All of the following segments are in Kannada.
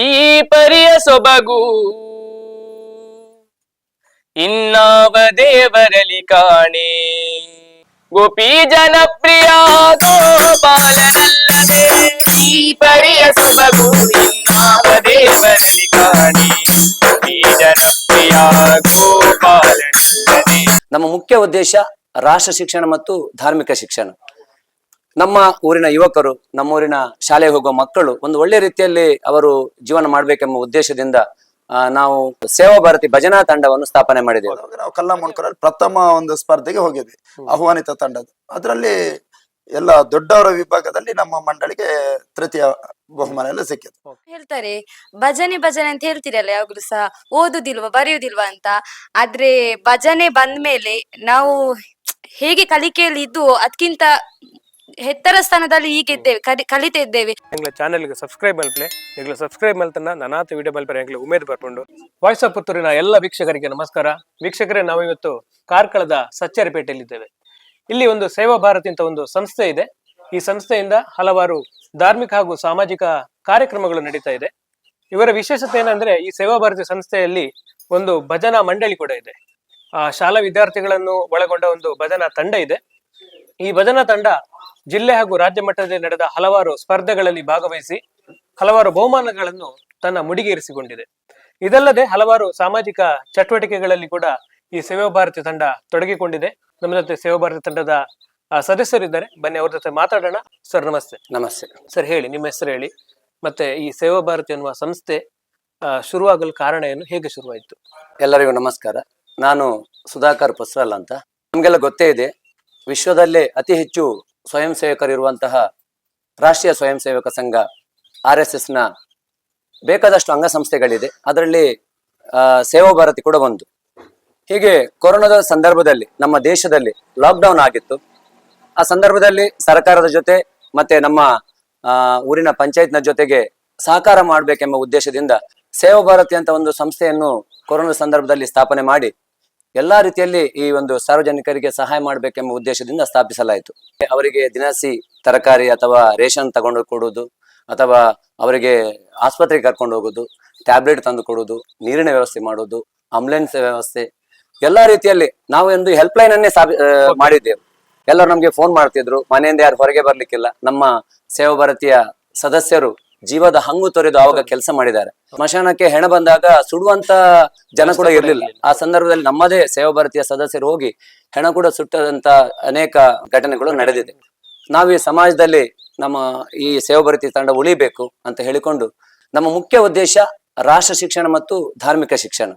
ಈ ಪರಿಯ ಸೊಬಗು. ಇನ್ನಾವ ದೇವರಲಿ ಕಾಣೆ. ಗೋಪಿ ಜನಪ್ರಿಯ ಗೋಪಾಲನಲ್ಲದೆ. ಈ ಪರಿಯ ಸೊಬಗು ಇನ್ನಾವ ದೇವರಲಿ ಕಾಣೆ. ಗೋಪಿ ಜನಪ್ರಿಯ ಗೋಪಾಲನಲ್ಲದೆ. ನಮ್ಮ ಮುಖ್ಯ ಉದ್ದೇಶ ರಾಷ್ಟ್ರ ಶಿಕ್ಷಣ ಮತ್ತು ಧಾರ್ಮಿಕ ಶಿಕ್ಷಣ. ನಮ್ಮ ಊರಿನ ಯುವಕರು ನಮ್ಮ ಊರಿನ ಶಾಲೆಗೆ ಹೋಗುವ ಮಕ್ಕಳು ಒಂದು ಒಳ್ಳೆ ರೀತಿಯಲ್ಲಿ ಅವರು ಜೀವನ ಮಾಡಬೇಕೆಂಬ ಉದ್ದೇಶದಿಂದ ನಾವು ಸೇವಾ ಭಾರತಿ ಭಜನಾ ತಂಡವನ್ನು ಸ್ಥಾಪನೆ ಮಾಡಿದ್ದೇವೆ. ನಾವು ಕಲ್ಲ ಮುಣ್ಕರಲ್ಲಿ ಪ್ರಥಮ ಒಂದು ಸ್ಪರ್ಧೆಗೆ ಹೋಗಿದ್ವಿ ಆಹ್ವಾನಿತ ತಂಡದ. ಅದರಲ್ಲಿ ಎಲ್ಲ ದೊಡ್ಡವರ ವಿಭಾಗದಲ್ಲಿ ನಮ್ಮ ಮಂಡಳಿಗೆ ತೃತೀಯ ಬಹುಮಾನ ಎಲ್ಲ ಸಿಕ್ಕಿತ್ತು ಹೇಳ್ತಾರೆ ಭಜನೆ ಭಜನೆ ಅಂತ ಹೇಳ್ತೀರಲ್ಲ ಯಾವಾಗ್ಲೂ ಸಹ ಓದುದಿಲ್ವಾ ಬರೆಯುದಿಲ್ವಾ ಅಂತ? ಆದ್ರೆ ಭಜನೆ ಬಂದ್ಮೇಲೆ ನಾವು ಹೇಗೆ ಕಲಿಕೆಯಲ್ಲಿ ಇದ್ದು ಅದಕ್ಕಿಂತ ಎತ್ತರ ಸ್ಥಾನದಲ್ಲಿ ಈಗ ಇದ್ದೇವೆ ಕಲಿ ಕಲಿತಾ ಇದ್ದೇವೆ. ಎಂಗ್ಲ ಚಾನೆಲ್ಗೆ ಸಬ್ಸ್ಕ್ರೈಬ್ ಮಲ್ಪಲೆ ಈಗಲೇ ಸಬ್ಸ್ಕ್ರೈಬ್ ಮಲ್ತನ ನನಾತ ವಿಡಿಯೋ ಮಲ್ಪರೆ ಎಂಗ್ಲ ಉಮೇದ್ ಬರ್ಕೊಂಡು. ವಾಯ್ಸ್ ಆಫ್ ಪುತ್ತೂರಿನ ಎಲ್ಲ ವೀಕ್ಷಕರಿಗೆ ನಮಸ್ಕಾರ. ವೀಕ್ಷಕರೇ ನಾವು ಇವತ್ತು ಕಾರ್ಕಳದ ಸಚ್ಚರಿಪೇಟೆಯಲ್ಲಿದ್ದೇವೆ. ಇಲ್ಲಿ ಒಂದು ಸೇವಾ ಭಾರತಿ ಅಂತ ಒಂದು ಸಂಸ್ಥೆ ಇದೆ. ಈ ಸಂಸ್ಥೆಯಿಂದ ಹಲವಾರು ಧಾರ್ಮಿಕ ಹಾಗೂ ಸಾಮಾಜಿಕ ಕಾರ್ಯಕ್ರಮಗಳು ನಡೀತಾ ಇದೆ. ಇವರ ವಿಶೇಷತೆ ಏನಂದ್ರೆ, ಈ ಸೇವಾ ಭಾರತಿ ಸಂಸ್ಥೆಯಲ್ಲಿ ಒಂದು ಭಜನಾ ಮಂಡಳಿ ಕೂಡ ಇದೆ. ಆ ಶಾಲಾ ವಿದ್ಯಾರ್ಥಿಗಳನ್ನು ಒಳಗೊಂಡ ಒಂದು ಭಜನಾ ತಂಡ ಇದೆ. ಈ ಭಜನಾ ತಂಡ ಜಿಲ್ಲೆ ಹಾಗೂ ರಾಜ್ಯ ಮಟ್ಟದಲ್ಲಿ ನಡೆದ ಹಲವಾರು ಸ್ಪರ್ಧೆಗಳಲ್ಲಿ ಭಾಗವಹಿಸಿ ಹಲವಾರು ಬಹುಮಾನಗಳನ್ನು ತನ್ನ ಮುಡಿಗೇರಿಸಿಕೊಂಡಿದೆ. ಇದಲ್ಲದೆ ಹಲವಾರು ಸಾಮಾಜಿಕ ಚಟುವಟಿಕೆಗಳಲ್ಲಿ ಕೂಡ ಈ ಸೇವಾ ಭಾರತಿ ತಂಡ ತೊಡಗಿಕೊಂಡಿದೆ. ನಮ್ಮ ಜೊತೆ ಸೇವಾ ಭಾರತಿ ತಂಡದ ಸದಸ್ಯರಿದ್ದಾರೆ. ಬನ್ನಿ ಅವ್ರ ಜೊತೆ ಮಾತಾಡೋಣ. ಸರ್ ನಮಸ್ತೆ. ನಮಸ್ತೆ. ಸರ್ ಹೇಳಿ ನಿಮ್ಮ ಹೆಸರು ಹೇಳಿ. ಮತ್ತೆ ಈ ಸೇವಾ ಭಾರತಿ ಅನ್ನುವ ಸಂಸ್ಥೆ ಶುರುವಾಗಲು ಕಾರಣ ಏನು? ಹೇಗೆ ಶುರುವಾಯಿತು? ಎಲ್ಲರಿಗೂ ನಮಸ್ಕಾರ. ನಾನು ಸುಧಾಕರ್ ಪಸ್ರಲ್ ಅಂತ. ನಮಗೆಲ್ಲ ಗೊತ್ತೇ ಇದೆ. ವಿಶ್ವದಲ್ಲೇ ಅತಿ ಹೆಚ್ಚು ಸ್ವಯಂ ಸೇವಕರಿರುವಂತಹ ರಾಷ್ಟ್ರೀಯ ಸ್ವಯಂ ಸೇವಕ ಸಂಘ ಆರ್ ಎಸ್ ಎಸ್ನ ಬೇಕಾದಷ್ಟು ಅಂಗಸಂಸ್ಥೆಗಳಿದೆ. ಅದರಲ್ಲಿ ಸೇವಾ ಭಾರತಿ ಕೂಡ ಒಂದು. ಹೀಗೆ ಕೊರೋನಾದ ಸಂದರ್ಭದಲ್ಲಿ ನಮ್ಮ ದೇಶದಲ್ಲಿ ಲಾಕ್ಡೌನ್ ಆಗಿತ್ತು. ಆ ಸಂದರ್ಭದಲ್ಲಿ ಸರ್ಕಾರದ ಜೊತೆ ಮತ್ತೆ ನಮ್ಮ ಊರಿನ ಪಂಚಾಯತ್ನ ಜೊತೆಗೆ ಸಹಕಾರ ಮಾಡಬೇಕೆಂಬ ಉದ್ದೇಶದಿಂದ ಸೇವಾ ಭಾರತಿ ಅಂತ ಒಂದು ಸಂಸ್ಥೆಯನ್ನು ಕೊರೋನಾ ಸಂದರ್ಭದಲ್ಲಿ ಸ್ಥಾಪನೆ ಮಾಡಿ ಎಲ್ಲಾ ರೀತಿಯಲ್ಲಿ ಈ ಒಂದು ಸಾರ್ವಜನಿಕರಿಗೆ ಸಹಾಯ ಮಾಡಬೇಕೆಂಬ ಉದ್ದೇಶದಿಂದ ಸ್ಥಾಪಿಸಲಾಯಿತು. ಅವರಿಗೆ ದಿನಸಿ ತರಕಾರಿ ಅಥವಾ ರೇಷನ್ ತಗೊಂಡು ಕೊಡುವುದು ಅಥವಾ ಅವರಿಗೆ ಆಸ್ಪತ್ರೆಗೆ ಕರ್ಕೊಂಡು ಹೋಗುದು ಟ್ಯಾಬ್ಲೆಟ್ ತಂದು ಕೊಡುವುದು ನೀರಿನ ವ್ಯವಸ್ಥೆ ಮಾಡುವುದು ಆಂಬುಲೆನ್ಸ್ ವ್ಯವಸ್ಥೆ ಎಲ್ಲಾ ರೀತಿಯಲ್ಲಿ ನಾವು ಒಂದು ಹೆಲ್ಪ್ ಲೈನ್ ಅನ್ನೇ ಸ್ಥಾಪಿ ಮಾಡಿದ್ದೆವು. ಎಲ್ಲರೂ ನಮ್ಗೆ ಫೋನ್ ಮಾಡ್ತಿದ್ರು. ಮನೆಯಿಂದ ಯಾರು ಹೊರಗೆ ಬರ್ಲಿಕ್ಕಿಲ್ಲ. ನಮ್ಮ ಸೇವಾ ಭಾರತೀಯ ಸದಸ್ಯರು ಜೀವದ ಹಂಗು ತೊರೆದು ಆವಾಗ ಕೆಲಸ ಮಾಡಿದ್ದಾರೆ. ಸ್ಮಶಾನಕ್ಕೆ ಹೆಣ ಬಂದಾಗ ಸುಡುವಂತ ಜನ ಕೂಡ ಇರ್ಲಿಲ್ಲ. ಆ ಸಂದರ್ಭದಲ್ಲಿ ನಮ್ಮದೇ ಸೇವಾ ಭಾರತೀಯ ಸದಸ್ಯರು ಹೋಗಿ ಹೆಣ ಕೂಡ ಸುಟ್ಟದಂತ ಅನೇಕ ಘಟನೆಗಳು ನಡೆದಿದೆ. ನಾವು ಈ ಸಮಾಜದಲ್ಲಿ ನಮ್ಮ ಈ ಸೇವಾ ಭಾರತೀಯ ತಂಡ ಉಳಿಬೇಕು ಅಂತ ಹೇಳಿಕೊಂಡು ನಮ್ಮ ಮುಖ್ಯ ಉದ್ದೇಶ ರಾಷ್ಟ್ರ ಶಿಕ್ಷಣ ಮತ್ತು ಧಾರ್ಮಿಕ ಶಿಕ್ಷಣ.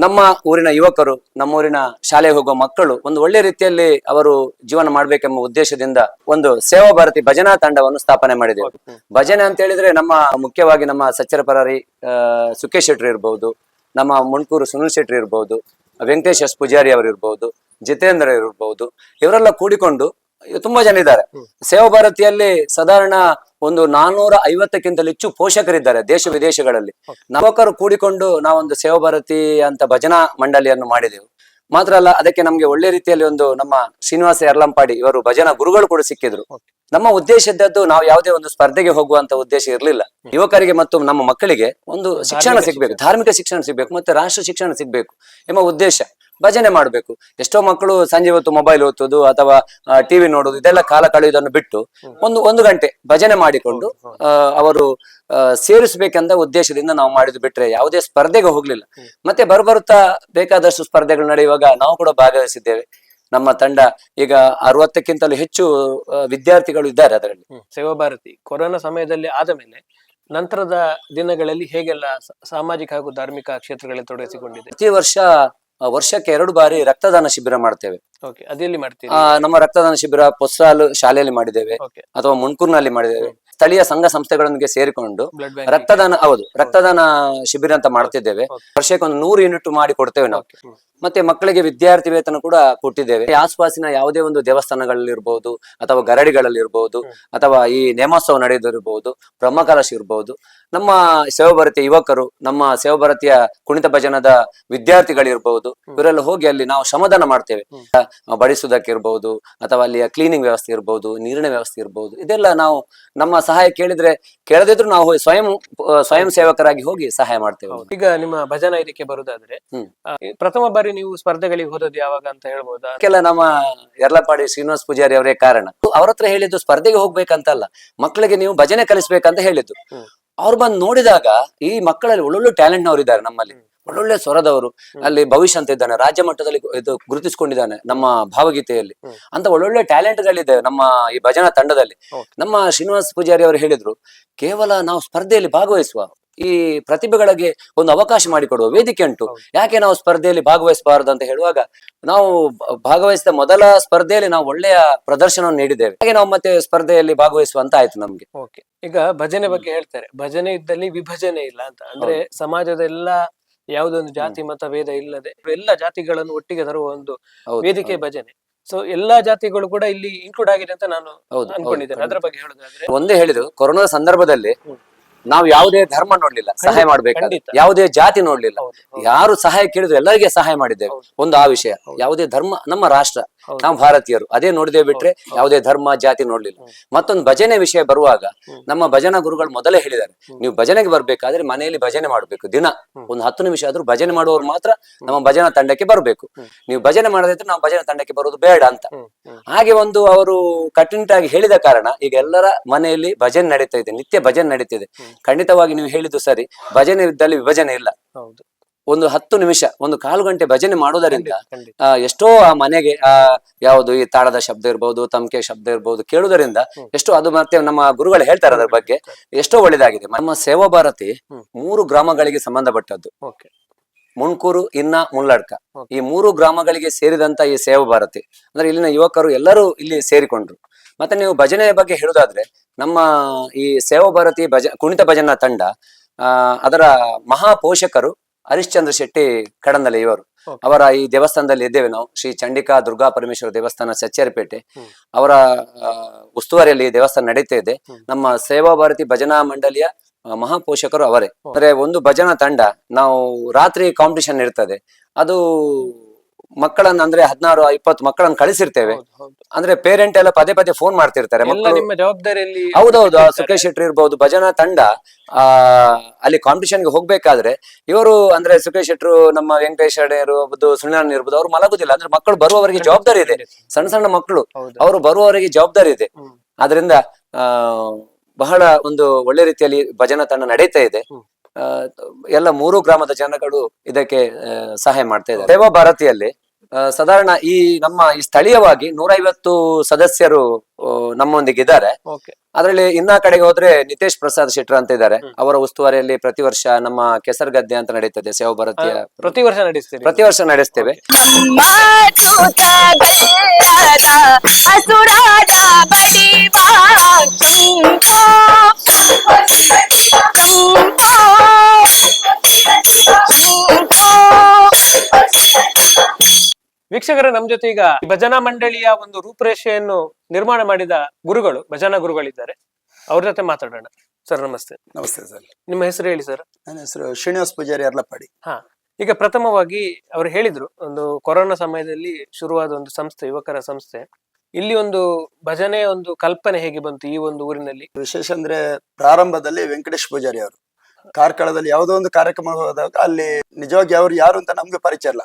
ನಮ್ಮ ಊರಿನ ಯುವಕರು ನಮ್ಮೂರಿನ ಶಾಲೆಗೆ ಹೋಗುವ ಮಕ್ಕಳು ಒಂದು ಒಳ್ಳೆ ರೀತಿಯಲ್ಲಿ ಅವರು ಜೀವನ ಮಾಡ್ಬೇಕೆಂಬ ಉದ್ದೇಶದಿಂದ ಒಂದು ಸೇವಾ ಭಾರತಿ ಭಜನಾ ತಂಡವನ್ನು ಸ್ಥಾಪನೆ ಮಾಡಿದೆವು ಭಜನೆ ಅಂತ ಹೇಳಿದ್ರೆ ನಮ್ಮ ಮುಖ್ಯವಾಗಿ ನಮ್ಮ ಸಚ್ಚರ ಪರಾರಿ ಸುಖೇಶ್ ಶೆಟ್ಟಿ ಇರ್ಬಹುದು ನಮ್ಮ ಮುಣ್ಕೂರು ಸುನಿಲ್ ಶೆಟ್ಟಿ ಇರ್ಬಹುದು ವೆಂಕಟೇಶ್ ಎಸ್ ಪೂಜಾರಿ ಅವರು ಇರ್ಬಹುದು ಜಿತೇಂದ್ರ ಇರ್ಬಹುದು ಇವರೆಲ್ಲ ಕೂಡಿಕೊಂಡು ತುಂಬಾ ಜನ ಇದ್ದಾರೆ. ಸೇವಾ ಭಾರತಿಯಲ್ಲಿ ಸಾಧಾರಣ ಒಂದು ನಾನೂರ ಐವತ್ತಕ್ಕಿಂತಲೂ ಹೆಚ್ಚು ಪೋಷಕರಿದ್ದಾರೆ ದೇಶ ವಿದೇಶಗಳಲ್ಲಿ. ನವಕರು ಕೂಡಿಕೊಂಡು ನಾವೊಂದು ಸೇವಾ ಭಾರತಿ ಅಂತ ಭಜನಾ ಮಂಡಳಿಯನ್ನು ಮಾಡಿದೆವು. ಮಾತ್ರ ಅಲ್ಲ ಅದಕ್ಕೆ ನಮ್ಗೆ ಒಳ್ಳೆ ರೀತಿಯಲ್ಲಿ ಒಂದು ನಮ್ಮ ಶ್ರೀನಿವಾಸ ಯರ್ಲಂಪಾಡಿ ಇವರು ಭಜನಾ ಗುರುಗಳು ಕೂಡ ಸಿಕ್ಕಿದ್ರು. ನಮ್ಮ ಉದ್ದೇಶ ಇದ್ದದ್ದು ನಾವು ಯಾವುದೇ ಒಂದು ಸ್ಪರ್ಧೆಗೆ ಹೋಗುವಂತ ಉದ್ದೇಶ ಇರಲಿಲ್ಲ. ಯುವಕರಿಗೆ ಮತ್ತು ನಮ್ಮ ಮಕ್ಕಳಿಗೆ ಒಂದು ಶಿಕ್ಷಣ ಸಿಗ್ಬೇಕು ಧಾರ್ಮಿಕ ಶಿಕ್ಷಣ ಸಿಗ್ಬೇಕು ಮತ್ತೆ ರಾಷ್ಟ್ರ ಶಿಕ್ಷಣ ಸಿಗ್ಬೇಕು ಎಂಬ ಉದ್ದೇಶ. ಭಜನೆ ಮಾಡಬೇಕು. ಎಷ್ಟೋ ಮಕ್ಕಳು ಸಂಜೆ ಹೊತ್ತು ಮೊಬೈಲ್ ಓದೋದು ಅಥವಾ ಟಿವಿ ನೋಡುದು ಇದೆಲ್ಲ ಕಾಲ ಕಳೆಯುವುದನ್ನು ಬಿಟ್ಟು ಒಂದು ಒಂದು ಗಂಟೆ ಭಜನೆ ಮಾಡಿಕೊಂಡು ಅವರು ಸೇರಿಸಬೇಕೆಂದ ಉದ್ದೇಶದಿಂದ ನಾವು ಮಾಡಿದ್ದು ಬಿಟ್ರೆ ಯಾವುದೇ ಸ್ಪರ್ಧೆಗೆ ಹೋಗ್ಲಿಲ್ಲ. ಮತ್ತೆ ಬರಬರುತ್ತಾ ಬೇಕಾದಷ್ಟು ಸ್ಪರ್ಧೆಗಳು ನಡೆಯುವಾಗ ನಾವು ಕೂಡ ಭಾಗವಹಿಸಿದ್ದೇವೆ. ನಮ್ಮ ತಂಡ ಈಗ ಅರವತ್ತಕ್ಕಿಂತಲೂ ಹೆಚ್ಚು ವಿದ್ಯಾರ್ಥಿಗಳು ಇದ್ದಾರೆ ಅದರಲ್ಲಿ. ಸೇವಾ ಭಾರತಿ ಕೊರೋನಾ ಸಮಯದಲ್ಲಿ ಆದ ಮೇಲೆ ನಂತರದ ದಿನಗಳಲ್ಲಿ ಹೇಗೆಲ್ಲ ಸಾಮಾಜಿಕ ಹಾಗೂ ಧಾರ್ಮಿಕ ಕ್ಷೇತ್ರಗಳಲ್ಲಿ ತೊಡಗಿಸಿಕೊಂಡಿದೆ? ಪ್ರತಿ ವರ್ಷ ವರ್ಷಕ್ಕೆ ಎರಡು ಬಾರಿ ರಕ್ತದಾನ ಶಿಬಿರ ಮಾಡ್ತೇವೆ. ಅದೆಲ್ಲಿ ನಮ್ಮ ರಕ್ತದಾನ ಶಿಬಿರ ಪೊಸ್ಸಾಲು ಶಾಲೆಯಲ್ಲಿ ಮಾಡಿದ್ದೇವೆ ಅಥವಾ ಮುಣ್ಕೂರ್ನಲ್ಲಿ ಮಾಡಿದ್ದೇವೆ. ಸ್ಥಳೀಯ ಸಂಘ ಸಂಸ್ಥೆಗಳೊಂದಿಗೆ ಸೇರಿಕೊಂಡು ರಕ್ತದಾನ ಹೌದು ರಕ್ತದಾನ ಶಿಬಿರ ಅಂತ ಮಾಡ್ತಿದ್ದೇವೆ. ವರ್ಷಕ್ಕೆ ಒಂದು ನೂರು ಯೂನಿಟ್ ಮಾಡಿ ಕೊಡ್ತೇವೆ ನಾವು. ಮತ್ತೆ ಮಕ್ಕಳಿಗೆ ವಿದ್ಯಾರ್ಥಿ ವೇತನ ಕೂಡ ಕೊಟ್ಟಿದ್ದೇವೆ. ಆಸ್ಪಾಸಿನ ಯಾವುದೇ ಒಂದು ದೇವಸ್ಥಾನಗಳಲ್ಲಿರ್ಬಹುದು ಅಥವಾ ಗರಡಿಗಳಲ್ಲಿರ್ಬಹುದು ಅಥವಾ ಈ ನೇಮೋತ್ಸವ ನಡೆದಿರ್ಬೋದು ಬ್ರಹ್ಮಕಲಶ ಇರಬಹುದು ನಮ್ಮ ಸೇವಾಭಾರತೀಯ ಯುವಕರು ನಮ್ಮ ಸೇವಾಭಾರತೀಯ ಕುಣಿತ ಭಜನದ ವಿದ್ಯಾರ್ಥಿಗಳಿರ್ಬಹುದು ಇವರೆಲ್ಲ ಹೋಗಿ ಅಲ್ಲಿ ನಾವು ಶ್ರಮದಾನ ಮಾಡ್ತೇವೆ. ಬಡಿಸುವುದಕ್ಕೆ ಇರಬಹುದು ಅಥವಾ ಅಲ್ಲಿಯ ಕ್ಲೀನಿಂಗ್ ವ್ಯವಸ್ಥೆ ಇರಬಹುದು ನೀರಿನ ವ್ಯವಸ್ಥೆ ಇರಬಹುದು ಇದೆಲ್ಲ ನಾವು ನಮ್ಮ ಸಹಾಯ ಕೇಳಿದ್ರೆ ಕೇಳದಿದ್ರು ನಾವು ಸ್ವಯಂ ಸ್ವಯಂ ಸೇವಕರಾಗಿ ಹೋಗಿ ಸಹಾಯ ಮಾಡ್ತೇವೆ. ಈಗ ನಿಮ್ಮ ಭಜನಾ ಇದಕ್ಕೆ ಬರುದಾದ್ರೆ ಪ್ರಥಮ ಬಾರಿ ನೀವು ಸ್ಪರ್ಧೆಗಳಿಗೆ ಹೋದದ್ದು ಯಾವಾಗ ಅಂತ ಹೇಳ್ಬೋದಾ? ಕೆಲ ನಮ್ಮ ಯರ್ಲಪಾಡಿ ಶ್ರೀನಿವಾಸ್ ಪೂಜಾರಿ ಅವರೇ ಕಾರಣ. ಅವ್ರ ಹತ್ರ ಹೇಳಿದ್ದು ಸ್ಪರ್ಧೆಗೆ ಹೋಗ್ಬೇಕಂತಲ್ಲ ಮಕ್ಕಳಿಗೆ ನೀವು ಭಜನೆ ಕಲಿಸ್ಬೇಕಂತ ಹೇಳಿದ್ದು. ಅವ್ರು ಬಂದು ನೋಡಿದಾಗ ಈ ಮಕ್ಕಳಲ್ಲಿ ಒಳ್ಳೊಳ್ಳೆ ಟ್ಯಾಲೆಂಟ್ ನವರಿದ್ದಾರೆ ನಮ್ಮಲ್ಲಿ. ಒಳ್ಳೊಳ್ಳೆ ಸ್ವರದವರು. ಅಲ್ಲಿ ಭವಿಷ್ಯ ಅಂತ ಇದ್ದಾನೆ ರಾಜ್ಯ ಮಟ್ಟದಲ್ಲಿ ಇದು ಗುರುತಿಸಿಕೊಂಡಿದ್ದಾನೆ ನಮ್ಮ ಭಾವಗೀತೆಯಲ್ಲಿ. ಅಂತ ಒಳ್ಳೊಳ್ಳೆ ಟ್ಯಾಲೆಂಟ್ ಗಳಿದೆ ನಮ್ಮ ಈ ಭಜನಾ ತಂಡದಲ್ಲಿ. ನಮ್ಮ ಶ್ರೀನಿವಾಸ್ ಪೂಜಾರಿ ಅವರು ಹೇಳಿದ್ರು ಕೇವಲ ನಾವು ಸ್ಪರ್ಧೆಯಲ್ಲಿ ಭಾಗವಹಿಸುವ ಈ ಪ್ರತಿಭೆಗಳಿಗೆ ಒಂದು ಅವಕಾಶ ಮಾಡಿಕೊಡುವ ವೇದಿಕೆ ಉಂಟು. ಯಾಕೆ ನಾವು ಸ್ಪರ್ಧೆಯಲ್ಲಿ ಭಾಗವಹಿಸಬಾರದು ಅಂತ ಹೇಳುವಾಗ ನಾವು ಭಾಗವಹಿಸಿದ ಮೊದಲ ಸ್ಪರ್ಧೆಯಲ್ಲಿ ನಾವು ಒಳ್ಳೆಯ ಪ್ರದರ್ಶನವನ್ನು ನೀಡಿದ್ದೇವೆ. ಹಾಗೆ ನಾವು ಮತ್ತೆ ಸ್ಪರ್ಧೆಯಲ್ಲಿ ಭಾಗವಹಿಸುವಂತ ಆಯ್ತು ನಮ್ಗೆ. ಓಕೆ. ಈಗ ಭಜನೆ ಬಗ್ಗೆ ಹೇಳ್ತಾರೆ. ಭಜನೆ ಇದ್ದಲ್ಲಿ ವಿಭಜನೆ ಇಲ್ಲ ಅಂತ. ಅಂದ್ರೆ ಸಮಾಜದ ಎಲ್ಲಾ ಯಾವುದೊಂದು ಜಾತಿ ಮತ ಭೇದ ಇಲ್ಲದೆ ಎಲ್ಲ ಜಾತಿಗಳನ್ನು ಒಟ್ಟಿಗೆ ತರುವ ಒಂದು ವೇದಿಕೆ ಭಜನೆ. ಸೊ ಎಲ್ಲಾ ಜಾತಿಗಳು ಕೂಡ ಇಲ್ಲಿ ಇನ್ಕ್ಲೂಡ್ ಆಗಿದೆ ಅಂತ ನಾನು ಅನ್ಕೊಂಡಿದ್ದೇನೆ. ಅದ್ರ ಬಗ್ಗೆ ಹೇಳುದಾದ್ರೆ ಒಂದೇ ಹೇಳಿದ್ರು ಕೊರೋನಾ ಸಂದರ್ಭದಲ್ಲಿ. ನಾವು ಯಾವುದೇ ಧರ್ಮ ನೋಡ್ಲಿಲ್ಲ ಸಹಾಯ ಮಾಡ್ಬೇಕು ಮಾಡ್ಬೇಕಾದ್ರೆ ಯಾವುದೇ ಜಾತಿ ನೋಡ್ಲಿಲ್ಲ. ಯಾರು ಸಹಾಯ ಕೇಳಿದ್ರು ಎಲ್ಲರಿಗೆ ಸಹಾಯ ಮಾಡಿದ್ದೇವೆ. ಒಂದು ಆ ವಿಷಯ. ಯಾವುದೇ ಧರ್ಮ ನಮ್ಮ ರಾಷ್ಟ್ರ. ನಾವು ಭಾರತೀಯರು. ಅದೇ ನೋಡಿದೆ ಬಿಟ್ರೆ ಯಾವುದೇ ಧರ್ಮ ಜಾತಿ ನೋಡ್ಲಿಲ್ಲ. ಮತ್ತೊಂದು ಭಜನೆ ವಿಷಯ ಬರುವಾಗ ನಮ್ಮ ಭಜನಾ ಗುರುಗಳು ಮೊದಲೇ ಹೇಳಿದ್ದಾರೆ ನೀವು ಭಜನೆಗೆ ಬರ್ಬೇಕಾದ್ರೆ ಮನೆಯಲ್ಲಿ ಭಜನೆ ಮಾಡಬೇಕು ದಿನ. ಒಂದು ಹತ್ತು ನಿಮಿಷ ಆದ್ರೂ ಭಜನೆ ಮಾಡುವವರು ಮಾತ್ರ ನಮ್ಮ ಭಜನಾ ತಂಡಕ್ಕೆ ಬರಬೇಕು. ನೀವು ಭಜನೆ ಮಾಡದಿದ್ರೆ ನಾವು ಭಜನಾ ತಂಡಕ್ಕೆ ಬರೋದು ಬೇಡ ಅಂತ. ಹಾಗೆ ಒಂದು ಅವರು ಕಟ್ಟುನಿಟ್ಟಾಗಿ ಹೇಳಿದ ಕಾರಣ ಈಗ ಎಲ್ಲರ ಮನೆಯಲ್ಲಿ ಭಜನೆ ನಡೀತಾ ಇದೆ ನಿತ್ಯ ಭಜನೆ ನಡೀತಿದೆ. ಖಂಡಿತವಾಗಿ ನೀವು ಹೇಳಿದ್ದು ಸರಿ ಭಜನೆ ಇದ್ದಲ್ಲಿ ವಿಭಜನೆ ಇಲ್ಲ. ಹೌದು. ಒಂದು ಹತ್ತು ನಿಮಿಷ ಒಂದು ಕಾಲು ಗಂಟೆ ಭಜನೆ ಮಾಡೋದರಿಂದ ಎಷ್ಟೋ ಆ ಮನೆಗೆ ಆ ಯಾವುದು ಈ ತಾಳದ ಶಬ್ದ ಇರ್ಬೋದು ತಮಕೆ ಶಬ್ದ ಇರ್ಬೋದು ಕೇಳುವುದರಿಂದ. ಎಷ್ಟೋ ಅದು ಮತ್ತೆ ನಮ್ಮ ಗುರುಗಳು ಹೇಳ್ತಾರೆ ಅದರ ಬಗ್ಗೆ ಎಷ್ಟೋ ಒಳ್ಳೇದಾಗಿದೆ. ನಮ್ಮ ಸೇವಾ ಭಾರತಿ ಮೂರು ಗ್ರಾಮಗಳಿಗೆ ಸಂಬಂಧಪಟ್ಟದ್ದು. ಮುಣ್ಕೂರು ಇನ್ನ ಮುಳ್ಳಡ್ಕ. ಈ ಮೂರು ಗ್ರಾಮಗಳಿಗೆ ಸೇರಿದಂತ ಈ ಸೇವಾ ಭಾರತಿ. ಅಂದ್ರೆ ಇಲ್ಲಿನ ಯುವಕರು ಎಲ್ಲರೂ ಇಲ್ಲಿ ಸೇರಿಕೊಂಡ್ರು. ಮತ್ತೆ ನೀವು ಭಜನೆಯ ಬಗ್ಗೆ ಹೇಳುದಾದ್ರೆ ನಮ್ಮ ಈ ಸೇವಾ ಭಾರತಿ ಭಜ ಕುಣಿತ ಭಜನಾ ತಂಡ ಅದರ ಮಹಾ ಪೋಷಕರು ಹರಿಶ್ಚಂದ್ರ ಶೆಟ್ಟಿ ಕಡಂದಲೆ ಇವರು. ಅವರ ಈ ದೇವಸ್ಥಾನದಲ್ಲಿ ಇದ್ದೇವೆ ನಾವು. ಶ್ರೀ ಚಂಡಿಕಾ ದುರ್ಗಾ ಪರಮೇಶ್ವರ ದೇವಸ್ಥಾನ ಸಚ್ಚೇರಿಪೇಟೆ. ಅವರ ಉಸ್ತುವಾರಿಯಲ್ಲಿ ಈ ದೇವಸ್ಥಾನ ನಡೀತಾ ಇದೆ. ನಮ್ಮ ಸೇವಾ ಭಾರತಿ ಭಜನಾ ಮಂಡಳಿಯ ಮಹಾಪೋಷಕರು ಅವರೇ. ಅಂದ್ರೆ ಒಂದು ಭಜನಾ ತಂಡ ನಾವು ರಾತ್ರಿ ಕಾಂಪಿಟಿಷನ್ ಇರ್ತದೆ ಅದು ಮಕ್ಕಳನ್ನ ಅಂದ್ರೆ ಹದಿನಾರು ಇಪ್ಪತ್ತು ಮಕ್ಕಳನ್ನ ಕಳಿಸಿರ್ತೇವೆ. ಅಂದ್ರೆ ಪೇರೆಂಟ್ ಎಲ್ಲ ಪದೇ ಪದೇ ಫೋನ್ ಮಾಡ್ತಿರ್ತಾರೆ. ನಿಮ್ಮ ಜವಾಬ್ದಾರಿಯಲ್ಲಿ ಹೌದೌದು. ಸುಖೇಶ್ ಶೆಟ್ಟಿ ಇರ್ಬಹುದು ಭಜನಾ ತಂಡ ಆ ಅಲ್ಲಿ ಕಾಂಪಿಟಿಷನ್ಗೆ ಹೋಗ್ಬೇಕಾದ್ರೆ ಇವರು ಅಂದ್ರೆ ಸುಖೇಶ್ ಶೆಟ್ಟರು ನಮ್ಮ ವೆಂಕಟೇಶ್ ಅಡೆಯರು ಇರ್ಬೋದು ಸುನಿಲ್ ಇರ್ಬೋದು ಅವ್ರು ಮಲಗುದಿಲ್ಲ. ಅಂದ್ರೆ ಮಕ್ಕಳು ಬರುವವರಿಗೆ ಜವಾಬ್ದಾರಿ ಇದೆ. ಸಣ್ಣ ಸಣ್ಣ ಮಕ್ಕಳು. ಅವರು ಬರುವವರಿಗೆ ಜವಾಬ್ದಾರಿ ಇದೆ. ಅದರಿಂದ ಆದ್ರಿಂದ ಆ ಬಹಳ ಒಂದು ಒಳ್ಳೆ ರೀತಿಯಲ್ಲಿ ಭಜನಾ ತಂಡ ನಡೀತಾ ಇದೆ. ಎಲ್ಲ ಮೂರು ಗ್ರಾಮದ ಜನಗಳು ಇದಕ್ಕೆ ಸಹಾಯ ಮಾಡ್ತಾ ಇದ್ದಾರೆ. ಸೇವಾ ಭಾರತಿಯಲ್ಲಿ ಸಾಧಾರಣ ಈ ನಮ್ಮ ಈ ಸ್ಥಳೀಯವಾಗಿ ನೂರೈವತ್ತು ಸದಸ್ಯರು ನಮ್ಮೊಂದಿಗೆ ಇದ್ದಾರೆ. ಓಕೆ. ಅದರಲ್ಲಿ ಇನ್ನ ಕಡೆಗೆ ಹೋದ್ರೆ ನಿತೇಶ್ ಪ್ರಸಾದ್ ಶೆಟ್ರ್ ಅಂತ ಇದ್ದಾರೆ. ಅವರ ಉಸ್ತುವಾರಿಯಲ್ಲಿ ಪ್ರತಿ ವರ್ಷ ನಮ್ಮ ಕೆಸರ್ ಗದ್ದೆ ಅಂತ ನಡೀತದೆ ಸೇವ ಭಾರತೀಯ. ಪ್ರತಿ ವರ್ಷ ನಡೆಸ್ತೇವೆ ಪ್ರತಿ ವರ್ಷ ನಡೆಸ್ತೇವೆ. ವೀಕ್ಷಕರೇ ನಮ್ ಜೊತೆ ಈಗ ಭಜನಾ ಮಂಡಳಿಯ ಒಂದು ರೂಪರೇಷೆಯನ್ನು ನಿರ್ಮಾಣ ಮಾಡಿದ ಗುರುಗಳು ಭಜನಾ ಗುರುಗಳಿದ್ದಾರೆ. ಅವ್ರ ಜೊತೆ ಮಾತಾಡೋಣ. ಸರ್ ನಮಸ್ತೆ. ನಮಸ್ತೆ ಸರ್. ನಿಮ್ಮ ಹೆಸರು ಹೇಳಿ ಸರ್? ನನ್ನ ಹೆಸರು ಶ್ರೀನಿವಾಸ್ ಪೂಜಾರಿ ಅರ್ಲಪ್ಪಾಡಿ. ಹಾ. ಈಗ ಪ್ರಥಮವಾಗಿ ಅವರು ಹೇಳಿದ್ರು ಒಂದು ಕೊರೋನಾ ಸಮಯದಲ್ಲಿ ಶುರುವಾದ ಒಂದು ಸಂಸ್ಥೆ ಯುವಕರ ಸಂಸ್ಥೆ. ಇಲ್ಲಿ ಒಂದು ಭಜನೆ ಒಂದು ಕಲ್ಪನೆ ಹೇಗೆ ಬಂತು ಈ ಒಂದು ಊರಿನಲ್ಲಿ? ವಿಶೇಷ ಅಂದ್ರೆ ಪ್ರಾರಂಭದಲ್ಲಿ ವೆಂಕಟೇಶ್ ಪೂಜಾರಿ ಅವರು. ಕಾರ್ಕಳದಲ್ಲಿ ಯಾವುದೋ ಒಂದು ಕಾರ್ಯಕ್ರಮ ಹೋದಾಗ ಅಲ್ಲಿ ನಿಜವಾಗಿ ಅವ್ರು ಯಾರು ಅಂತ ನಮ್ಗೆ ಪರಿಚಯ ಇಲ್ಲ.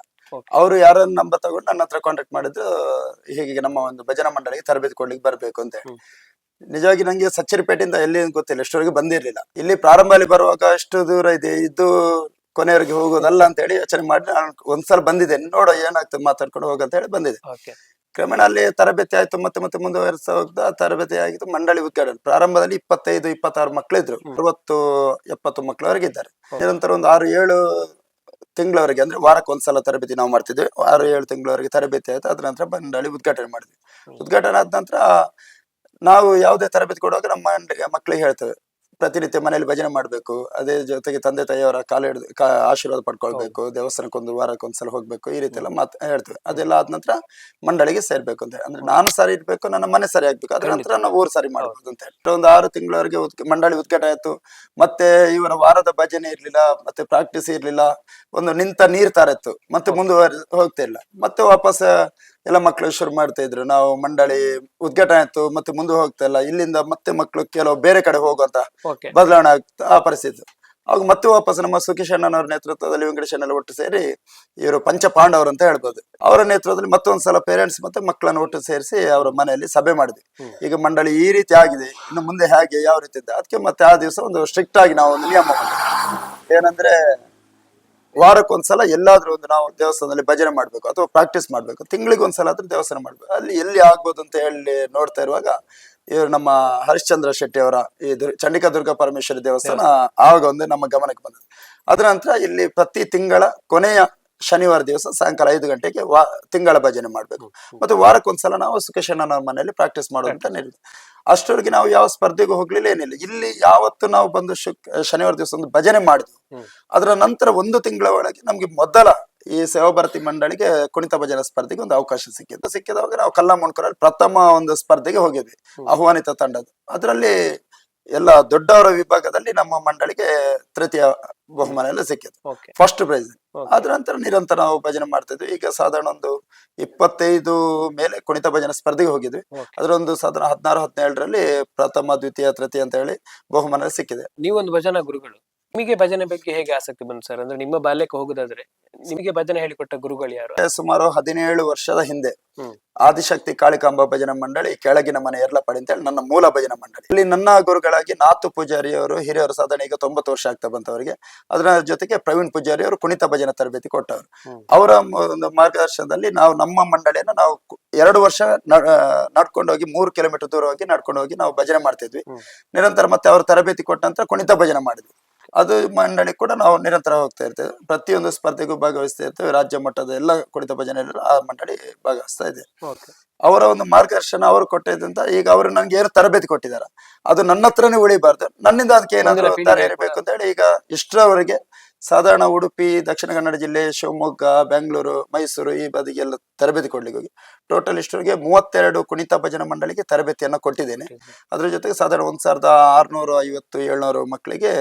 ಅವರು ಯಾರನ್ನ ನಂಬರ್ ತಗೊಂಡು ನನ್ನ ಹತ್ರ ಕಾಂಟ್ಯಾಕ್ಟ್ ಮಾಡಿದ್ರು ಹೀಗೆ ನಮ್ಮ ಒಂದು ಭಜನಾ ಮಂಡಳಿಗೆ ತರಬೇತಿ ಕೊಡ್ಲಿಕ್ಕೆ ಬರ್ಬೇಕು ಅಂತ ಹೇಳಿ. ನಿಜವಾಗಿ ನಂಗೆ ಸಚ್ಚರಿಪೇಟೆಯಿಂದ ಎಲ್ಲಿ ಗೊತ್ತಿಲ್ಲ ಇಷ್ಟವರೆಗೆ ಬಂದಿರ್ಲಿಲ್ಲ. ಇಲ್ಲಿ ಪ್ರಾರಂಭದಲ್ಲಿ ಬರುವಾಗ ಅಷ್ಟು ದೂರ ಇದೆ ಇದು ಕೊನೆಯವರೆಗೆ ಹೋಗೋದಲ್ಲ ಅಂತ ಹೇಳಿ ಯೋಚನೆ ಮಾಡಿ ನಾನು ಒಂದ್ಸಲ ಬಂದಿದ್ದೇನೆ. ನೋಡ ಏನಾಗ್ತದೆ ಮಾತಾಡ್ಕೊಂಡು ಹೋಗಂತ ಹೇಳಿ ಬಂದಿದೆ ಕ್ರಮೇಣ ಅಲ್ಲಿ ತರಬೇತಿ ಆಯ್ತು ಮತ್ತೆ ಮತ್ತೆ ಮುಂದುವರಿಸ್ತಾ ಹೋಗ್ತಾ ತರಬೇತಿ ಆಗಿದ್ದು ಮಂಡಳಿ ಉದ್ಘಾಟನೆ. ಪ್ರಾರಂಭದಲ್ಲಿ ಇಪ್ಪತ್ತೈದು ಇಪ್ಪತ್ತಾರು ಮಕ್ಕಳಿದ್ರು ಅರವತ್ತು ಎಪ್ಪತ್ತು ಮಕ್ಕಳವರೆಗೆ ಇದ್ದಾರೆ ನಿರಂತರ ಒಂದು ಆರು ಏಳು ತಿಂಗಳವರೆಗೆ ಅಂದ್ರೆ ವಾರಕ್ಕೆ ಒಂದ್ಸಲ ತರಬೇತಿ ನಾವು ಮಾಡ್ತಿದ್ವಿ ಆರು ಏಳು ತಿಂಗಳವರೆಗೆ ತರಬೇತಿ ಆಯ್ತು. ಅದ್ರ ನಂತರ ಮಂಡಳಿ ಉದ್ಘಾಟನೆ ಮಾಡಿದ್ವಿ. ಉದ್ಘಾಟನೆ ಆದ ನಂತರ ನಾವು ಯಾವುದೇ ತರಬೇತಿ ಕೊಡುವಾಗ ನಮ್ಮ ಮಕ್ಕಳಿಗೆ ಹೇಳ್ತೇವೆ. ಪ್ರತಿನಿತ್ಯ ಮನೆಯಲ್ಲಿ ಭಜನೆ ಮಾಡಬೇಕು. ಅದೇ ಜೊತೆಗೆ ತಂದೆ ತಾಯಿಯವರ ಕಾಲ ಹಿಡಿದು ಕಾ ಆಶೀರ್ವಾದ ಪಡ್ಕೊಳ್ಬೇಕು ದೇವಸ್ಥಾನಕ್ಕೊಂದು ವಾರಕ್ಕೊಂದ್ಸಲ ಹೋಗ್ಬೇಕು ಈ ರೀತಿ ಎಲ್ಲ ಮಾತು ಹೇಳ್ತೇವೆ. ಅದೆಲ್ಲ ಆದ ನಂತರ ಮಂಡಳಿಗೆ ಸೇರ್ಬೇಕು ಅಂತ ಹೇಳಿ. ಅಂದ್ರೆ ನಾನು ಸರಿ ಇರ್ಬೇಕು ನನ್ನ ಮನೆ ಸರಿ ಆಗ್ಬೇಕು. ಅದ್ರ ನಂತರ ನಾವು ಊರು ಸರಿ ಮಾಡ್ಬೋದು ಅಂತ ಹೇಳಿ. ಒಂದು ಆರು ತಿಂಗಳವರೆಗೆ ಮಂಡಳಿ ಉದ್ಘಾಟ ಆಯ್ತು. ಮತ್ತೆ ಇವರ ವಾರದ ಭಜನೆ ಇರ್ಲಿಲ್ಲ ಮತ್ತೆ ಪ್ರಾಕ್ಟೀಸ್ ಇರ್ಲಿಲ್ಲ. ಒಂದು ನಿಂತ ನೀರ್ ತರ ಇತ್ತು ಮತ್ತೆ ಮುಂದುವರಿ ಹೋಗ್ತಾ ಇಲ್ಲ. ಮತ್ತೆ ವಾಪಸ್ ಎಲ್ಲ ಮಕ್ಕಳು ಶುರು ಮಾಡ್ತಾ ಇದ್ರು. ನಾವು ಮಂಡಳಿ ಉದ್ಘಾಟನೆ ಆಯ್ತು ಮತ್ತೆ ಮುಂದೆ ಹೋಗ್ತಾ ಇಲ್ಲ. ಇಲ್ಲಿಂದ ಮತ್ತೆ ಮಕ್ಕಳು ಕೆಲವು ಬೇರೆ ಕಡೆ ಹೋಗುವಂತ ಓಕೆ ಬದಲಾವಣೆ ಆಗ್ತಾ ಆ ಪರಿಸ್ಥಿತಿ. ಅವಾಗ ಮತ್ತೆ ವಾಪಸ್ ನಮ್ಮ ಸುಖೀಶ್ ಅಣ್ಣನವರ ನೇತೃತ್ವದಲ್ಲಿ ವೆಂಕಟೇಶ್ ಅಣ್ಣೆಲ್ಲ ಒಟ್ಟು ಸೇರಿ ಇವರು ಪಂಚ ಪಾಂಡವರು ಅಂತ ಹೇಳ್ಬೋದು. ಅವರ ನೇತೃತ್ವದಲ್ಲಿ ಮತ್ತೊಂದ್ಸಲ ಪೇರೆಂಟ್ಸ್ ಮತ್ತೆ ಮಕ್ಕಳನ್ನು ಒಟ್ಟು ಸೇರಿಸಿ ಅವರ ಮನೆಯಲ್ಲಿ ಸಭೆ ಮಾಡಿದ್ವಿ. ಈಗ ಮಂಡಳಿ ಈ ರೀತಿ ಆಗಿದೆ ಇನ್ನು ಮುಂದೆ ಹೇಗೆ ಯಾವ ರೀತಿ ಇದೆ ಅದಕ್ಕೆ ಮತ್ತೆ ಆ ದಿವಸ ಒಂದು ಸ್ಟ್ರಿಕ್ಟ್ ಆಗಿ ನಾವು ಒಂದು ನಿಯಮ. ಏನಂದ್ರೆ ವಾರಕ್ಕೊಂದ್ಸಲ ಎಲ್ಲಾದ್ರೂ ಒಂದು ನಾವು ದೇವಸ್ಥಾನದಲ್ಲಿ ಭಜನೆ ಮಾಡ್ಬೇಕು ಅಥವಾ ಪ್ರಾಕ್ಟೀಸ್ ಮಾಡ್ಬೇಕು. ತಿಂಗಳಿಗೆ ಒಂದ್ಸಲ ಆದ್ರೂ ದೇವಸ್ಥಾನ ಮಾಡ್ಬೇಕು. ಅಲ್ಲಿ ಎಲ್ಲಿ ಆಗ್ಬೋದು ಅಂತ ಹೇಳಿ ನೋಡ್ತಾ ಇರುವಾಗ ಇವರು ನಮ್ಮ ಹರಿಶ್ಚಂದ್ರ ಶೆಟ್ಟಿ ಅವರ ಈ ಚಂಡಿಕಾ ದುರ್ಗಾ ಪರಮೇಶ್ವರಿ ದೇವಸ್ಥಾನ ಆವಾಗ ಒಂದು ನಮ್ಮ ಗಮನಕ್ಕೆ ಬಂದದ್ದು. ಅದರ ನಂತರ ಇಲ್ಲಿ ಪ್ರತಿ ತಿಂಗಳ ಕೊನೆಯ ಶನಿವಾರ ದಿವಸ ಸಾಯಂಕಾಲ ಐದು ಗಂಟೆಗೆ ವಾ ತಿಂಗಳ ಭಜನೆ ಮಾಡ್ಬೇಕು. ಮತ್ತೆ ವಾರಕ್ಕೊಂದ್ಸಲ ನಾವು ಸುಖೇಶಣ್ಣನವ್ರ ಮನೆಯಲ್ಲಿ ಪ್ರಾಕ್ಟೀಸ್ ಮಾಡುವಂತ ಅಷ್ಟರವರೆಗೆ ನಾವು ಯಾವ ಸ್ಪರ್ಧೆಗೂ ಹೋಗ್ಲಿಲ್ಲ ಏನಿಲ್ಲ. ಇಲ್ಲಿ ಯಾವತ್ತು ನಾವು ಬಂದು ಶುಕ್ ಶನಿವಾರ ದಿವಸ ಒಂದು ಭಜನೆ ಮಾಡಿದ್ವಿ. ಅದರ ನಂತರ ಒಂದು ತಿಂಗಳ ಒಳಗೆ ನಮ್ಗೆ ಮೊದಲ ಈ ಸೇವಾಭಾರತಿ ಮಂಡಳಿಗೆ ಕುಣಿತ ಭಜನಾ ಸ್ಪರ್ಧೆಗೆ ಒಂದು ಅವಕಾಶ ಸಿಕ್ಕಿದ್ದು. ಸಿಕ್ಕಿದವಾಗ ನಾವು ಕಲ್ಲ ಮುಣ್ಕರಲ್ಲಿ ಪ್ರಥಮ ಒಂದು ಸ್ಪರ್ಧೆಗೆ ಹೋಗಿದ್ವಿ. ಆಹ್ವಾನಿತ ತಂಡದ ಅದರಲ್ಲಿ ಎಲ್ಲ ದೊಡ್ಡವರ ವಿಭಾಗದಲ್ಲಿ ನಮ್ಮ ಮಂಡಳಿಗೆ ತೃತೀಯ ಬಹುಮಾನ ಎಲ್ಲ ಸಿಕ್ಕಿತ್ತು ಫಸ್ಟ್ ಪ್ರೈಸ್. ಅದ್ರ ನಂತರ ನಿರಂತರ ನಾವು ಭಜನೆ ಮಾಡ್ತಿದ್ವಿ ಈಗ ಸಾಧಾರಣ ಒಂದು ಇಪ್ಪತ್ತೈದು ಮೇಲೆ ಕುಣಿತ ಭಜನೆ ಸ್ಪರ್ಧೆಗೆ ಹೋಗಿದ್ವಿ. ಅದರೊಂದು ಸಾಧಾರಣ ಹದಿನಾರು ಹದಿನೇಳರಲ್ಲಿ ಪ್ರಥಮ ದ್ವಿತೀಯ ತೃತೀಯ ಅಂತ ಹೇಳಿ ಬಹುಮಾನ ಸಿಕ್ಕಿದೆ. ನೀವೊಂದು ಭಜನಾ ಗುರುಗಳು. ನಿಮಗೆ ಭಜನೆ ಬಗ್ಗೆ ಹೇಗೆ ಆಸಕ್ತಿ ಬಂತು ಸರ್? ಅಂದ್ರೆ ನಿಮ್ಮ ಬಾಲ್ಯಕ್ಕೆ ಹೋಗುದಾದ್ರೆ. ನಿಮಗೆ ಭಜನೆ ಹೇಳಿಕೊಟ್ಟ ಗುರುಗಳು ಯಾರು? ಸುಮಾರು ಹದಿನೇಳು ವರ್ಷದ ಹಿಂದೆ. ಆದಿಶಕ್ತಿ ಕಾಳಿಕಾಂಬ ಭಜನಾ ಮಂಡಳಿ ಕೆಳಗಿನ ಮನೆ ಎರಲಪಡಿ ಅಂತ ಹೇಳಿ ನನ್ನ ಮೂಲ ಭಜನಾ ಮಂಡಳಿ. ಇಲ್ಲಿ ನನ್ನ ಗುರುಗಳಾಗಿ ನಾತು ಪೂಜಾರಿ ಅವರು ಹಿರಿಯರು ಸಾಧನೆ ಈಗ ತೊಂಬತ್ತು ವರ್ಷ ಆಗ್ತಾ ಬಂತವರಿಗೆ ಅದರ ಜೊತೆಗೆ ಪ್ರವೀಣ್ ಪೂಜಾರಿ ಅವರು ಕುಣಿತ ಭಜನಾ ತರಬೇತಿ ಕೊಟ್ಟವರು. ಅವರ ಒಂದು ಮಾರ್ಗದರ್ಶನದಲ್ಲಿ ನಾವು ನಮ್ಮ ಮಂಡಳಿಯನ್ನು ನಾವು ಎರಡು ವರ್ಷ ನಡ್ಕೊಂಡು ಹೋಗಿ ಮೂರು ಕಿಲೋಮೀಟರ್ ದೂರ ಹೋಗಿ ನಡ್ಕೊಂಡು ಹೋಗಿ ನಾವು ಭಜನೆ ಮಾಡ್ತಿದ್ವಿ. ನಿರಂತರ ಮತ್ತೆ ಅವರು ತರಬೇತಿ ಕೊಟ್ಟ ನಂತರ ಕುಣಿತ ಭಜನೆ ಮಾಡಿದ್ವಿ. ಅದು ಮಂಡಳಿ ಕೂಡ ನಾವು ನಿರಂತರ ಹೋಗ್ತಾ ಇರ್ತೇವೆ. ಪ್ರತಿಯೊಂದು ಸ್ಪರ್ಧೆಗೂ ಭಾಗವಹಿಸ್ತಾ ಇರ್ತೇವೆ. ರಾಜ್ಯ ಮಟ್ಟದ ಎಲ್ಲ ಕುಣಿತ ಭಜನೆ ಆ ಮಂಡಳಿ ಭಾಗವಹಿಸ್ತಾ ಇದೆ. ಅವರ ಒಂದು ಮಾರ್ಗದರ್ಶನ ಅವರು ಕೊಟ್ಟಿದ್ದಂತ ಈಗ ಅವರು ನಂಗೆ ಏನು ತರಬೇತಿ ಕೊಟ್ಟಿದ್ದಾರೆ. ಅದು ನನ್ನ ಹತ್ರನೇ ಉಳಿಬಾರ್ದು. ನನ್ನಿಂದ ಅದಕ್ಕೆ ಏನಾದ್ರು ಇರಬೇಕು ಅಂತ ಹೇಳಿ ಈಗ ಇಷ್ಟರವರೆಗೆ ಸಾಧಾರಣ ಉಡುಪಿ, ದಕ್ಷಿಣ ಕನ್ನಡ ಜಿಲ್ಲೆ, ಶಿವಮೊಗ್ಗ, ಬೆಂಗಳೂರು, ಮೈಸೂರು ಈ ಬದಿಗೆಲ್ಲ ತರಬೇತಿ ಕೊಡ್ಲಿಕ್ಕೆ ಹೋಗಿ. ಟೋಟಲ್ ಇಷ್ಟರಿಗೆ ಮೂವತ್ತೆರಡು ಕುಣಿತ ಭಜನಾ ಮಂಡಳಿಗೆ ತರಬೇತಿಯನ್ನ ಕೊಟ್ಟಿದ್ದೇನೆ. ಅದರ ಜೊತೆಗೆ ಸಾಧಾರಣ ಒಂದು ಸಾವಿರದ ಆರುನೂರು ಐವತ್ತು ಏಳ್ನೂರು ಮಕ್ಕಳಿಗೆ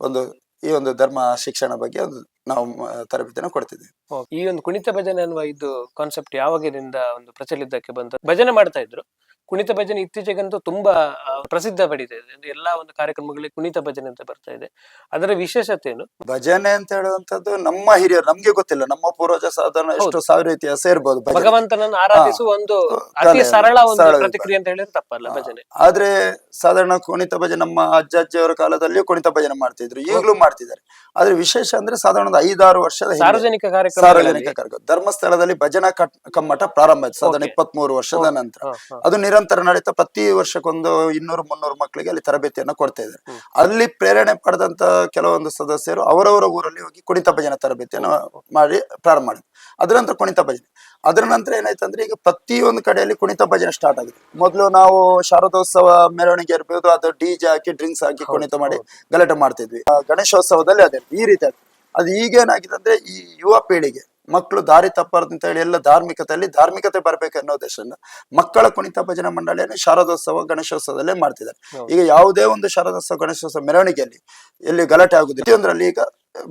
ಒಂದು ಈ ಒಂದು ಧರ್ಮ ಶಿಕ್ಷಣ ಬಗ್ಗೆ ಒಂದು ನಾವು ತರಬೇತಿಯನ್ನು ಕೊಡ್ತಿದ್ದೇವೆ. ಈ ಒಂದು ಕುಣಿತ ಭಜನೆ ಅನ್ನುವ ಇದು ಕಾನ್ಸೆಪ್ಟ್ ಯಾವಾಗಿನಿಂದ ಒಂದು ಪ್ರಚಲಿತಕ್ಕೆ ಬಂತು? ಭಜನೆ ಮಾಡ್ತಾ ಇದ್ರು. ಕುಣಿತ ಭಜನೆ ಇತ್ತೀಚೆಗಂತೂ ತುಂಬಾ ಪ್ರಸಿದ್ಧ ಪಡಿತಾ ಇದೆ. ಎಲ್ಲಾ ಒಂದು ಕಾರ್ಯಕ್ರಮಗಳಿಗೆ ಕುಣಿತ ಭಜನೆ ಅಂತ ಬರ್ತಾ ಇದೆ. ಅದರ ವಿಶೇಷತೆ ಏನು? ಭಜನೆ ಅಂತ ಹೇಳುವಂತದ್ದು ನಮ್ಮ ಹಿರಿಯರು ನಮ್ಗೆ ಗೊತ್ತಿಲ್ಲ. ನಮ್ಮ ಪೂರ್ವಜ ಸಾಧಾರಣ ಎಷ್ಟು ಸಾವಿರ ಇತಿಹಾಸ ಇರ್ಬೋದು. ಭಗವಂತನನ್ನು ಆರಾಧಿಸುವ ಒಂದು ಅತಿ ಸರಳ ಒಂದು ಪ್ರತಿಕ್ರಿಯೆ ಅಂತ ಹೇಳಿದ್ರೆ ತಪ್ಪಲ್ಲ ಭಜನೆ. ಆದ್ರೆ ಸಾಧಾರಣ ಕುಣಿತ ಭಜನೆ ನಮ್ಮ ಅಜ್ಜ ಅಜ್ಜಿಯವರ ಕಾಲದಲ್ಲಿಯೂ ಕುಣಿತ ಭಜನೆ ಮಾಡ್ತಿದ್ರು. ಈಗಲೂ ಮಾಡ್ತಿದ್ದಾರೆ. ಆದ್ರೆ ವಿಶೇಷ ಅಂದ್ರೆ ಸಾಧಾರಣ ಒಂದು ಐದಾರು ವರ್ಷದ ಸಾರ್ವಜನಿಕ ಕಾರ್ಯಕ್ರಮ ಸಾರ್ವಜನಿಕ ಕಾರ್ಯಕ್ರಮ. ಧರ್ಮಸ್ಥಳದಲ್ಲಿ ಭಜನಾ ಕಮ್ಮಟ ಪ್ರಾರಂಭ ಆಯ್ತು. ಸಾಧಾರಣ ಇಪ್ಪತ್ಮೂರು ವರ್ಷದ ನಂತರ. ಅದು ನಿರಂತರ ನಡೀತಾ ಪ್ರತಿ ವರ್ಷಕ್ಕೊಂದು ಇನ್ನೂರು ಮುನ್ನೂರು ಮಕ್ಕಳಿಗೆ ಅಲ್ಲಿ ತರಬೇತಿಯನ್ನ ಕೊಡ್ತಾ ಇದ್ದಾರೆ. ಅಲ್ಲಿ ಪ್ರೇರಣೆ ಪಡೆದಂತ ಕೆಲವೊಂದು ಸದಸ್ಯರು ಅವರವರ ಊರಲ್ಲಿ ಹೋಗಿ ಕುಣಿತ ಭಜನೆ ತರಬೇತಿಯನ್ನು ಮಾಡಿ ಪ್ರಾರಂಭ ಮಾಡಿದ್ರು. ಅದರ ನಂತರ ಕುಣಿತ ಭಜನೆ. ಅದರ ನಂತರ ಏನಾಯ್ತು ಅಂದ್ರೆ ಈಗ ಪ್ರತಿಯೊಂದು ಕಡೆಯಲ್ಲಿ ಕುಣಿತ ಭಜನೆ ಸ್ಟಾರ್ಟ್ ಆಗಿದೆ. ಮೊದಲು ನಾವು ಶಾರದೋತ್ಸವ ಮೆರವಣಿಗೆ ಇರ್ಬೋದು ಅದು ಡಿಜೆ ಹಾಕಿ ಡ್ರಿಂಕ್ಸ್ ಹಾಕಿ ಕುಣಿತ ಮಾಡಿ ಗಲಾಟೆ ಮಾಡ್ತಿದ್ವಿ. ಗಣೇಶೋತ್ಸವದಲ್ಲಿ ಅದೇ ಈ ರೀತಿ ಅದು ಈಗೇನಾಗಿದೆ ಅಂದ್ರೆ ಈ ಯುವ ಪೀಳಿಗೆ ಮಕ್ಕಳು ದಾರಿ ತಪ್ಪಬಾರ್ದು ಅಂತ ಹೇಳಿ ಎಲ್ಲ ಧಾರ್ಮಿಕತೆಯಲ್ಲಿ ಧಾರ್ಮಿಕತೆ ಬರಬೇಕು ಅನ್ನೋ ಉದ್ದೇಶದಿಂದ ಮಕ್ಕಳ ಕುಣಿತ ಭಜನಾ ಮಂಡಳಿಯನ್ನು ಶಾರದೋತ್ಸವ ಗಣೇಶೋತ್ಸವದಲ್ಲೇ ಮಾಡ್ತಿದ್ದಾರೆ. ಈಗ ಯಾವುದೇ ಒಂದು ಶಾರದೋತ್ಸವ ಗಣೇಶೋತ್ಸವ ಮೆರವಣಿಗೆಯಲ್ಲಿ ಎಲ್ಲಿ ಗಲಾಟೆ ಆಗುದಿಲ್ಲ. ಪ್ರತಿಯೊಂದರಲ್ಲಿ ಈಗ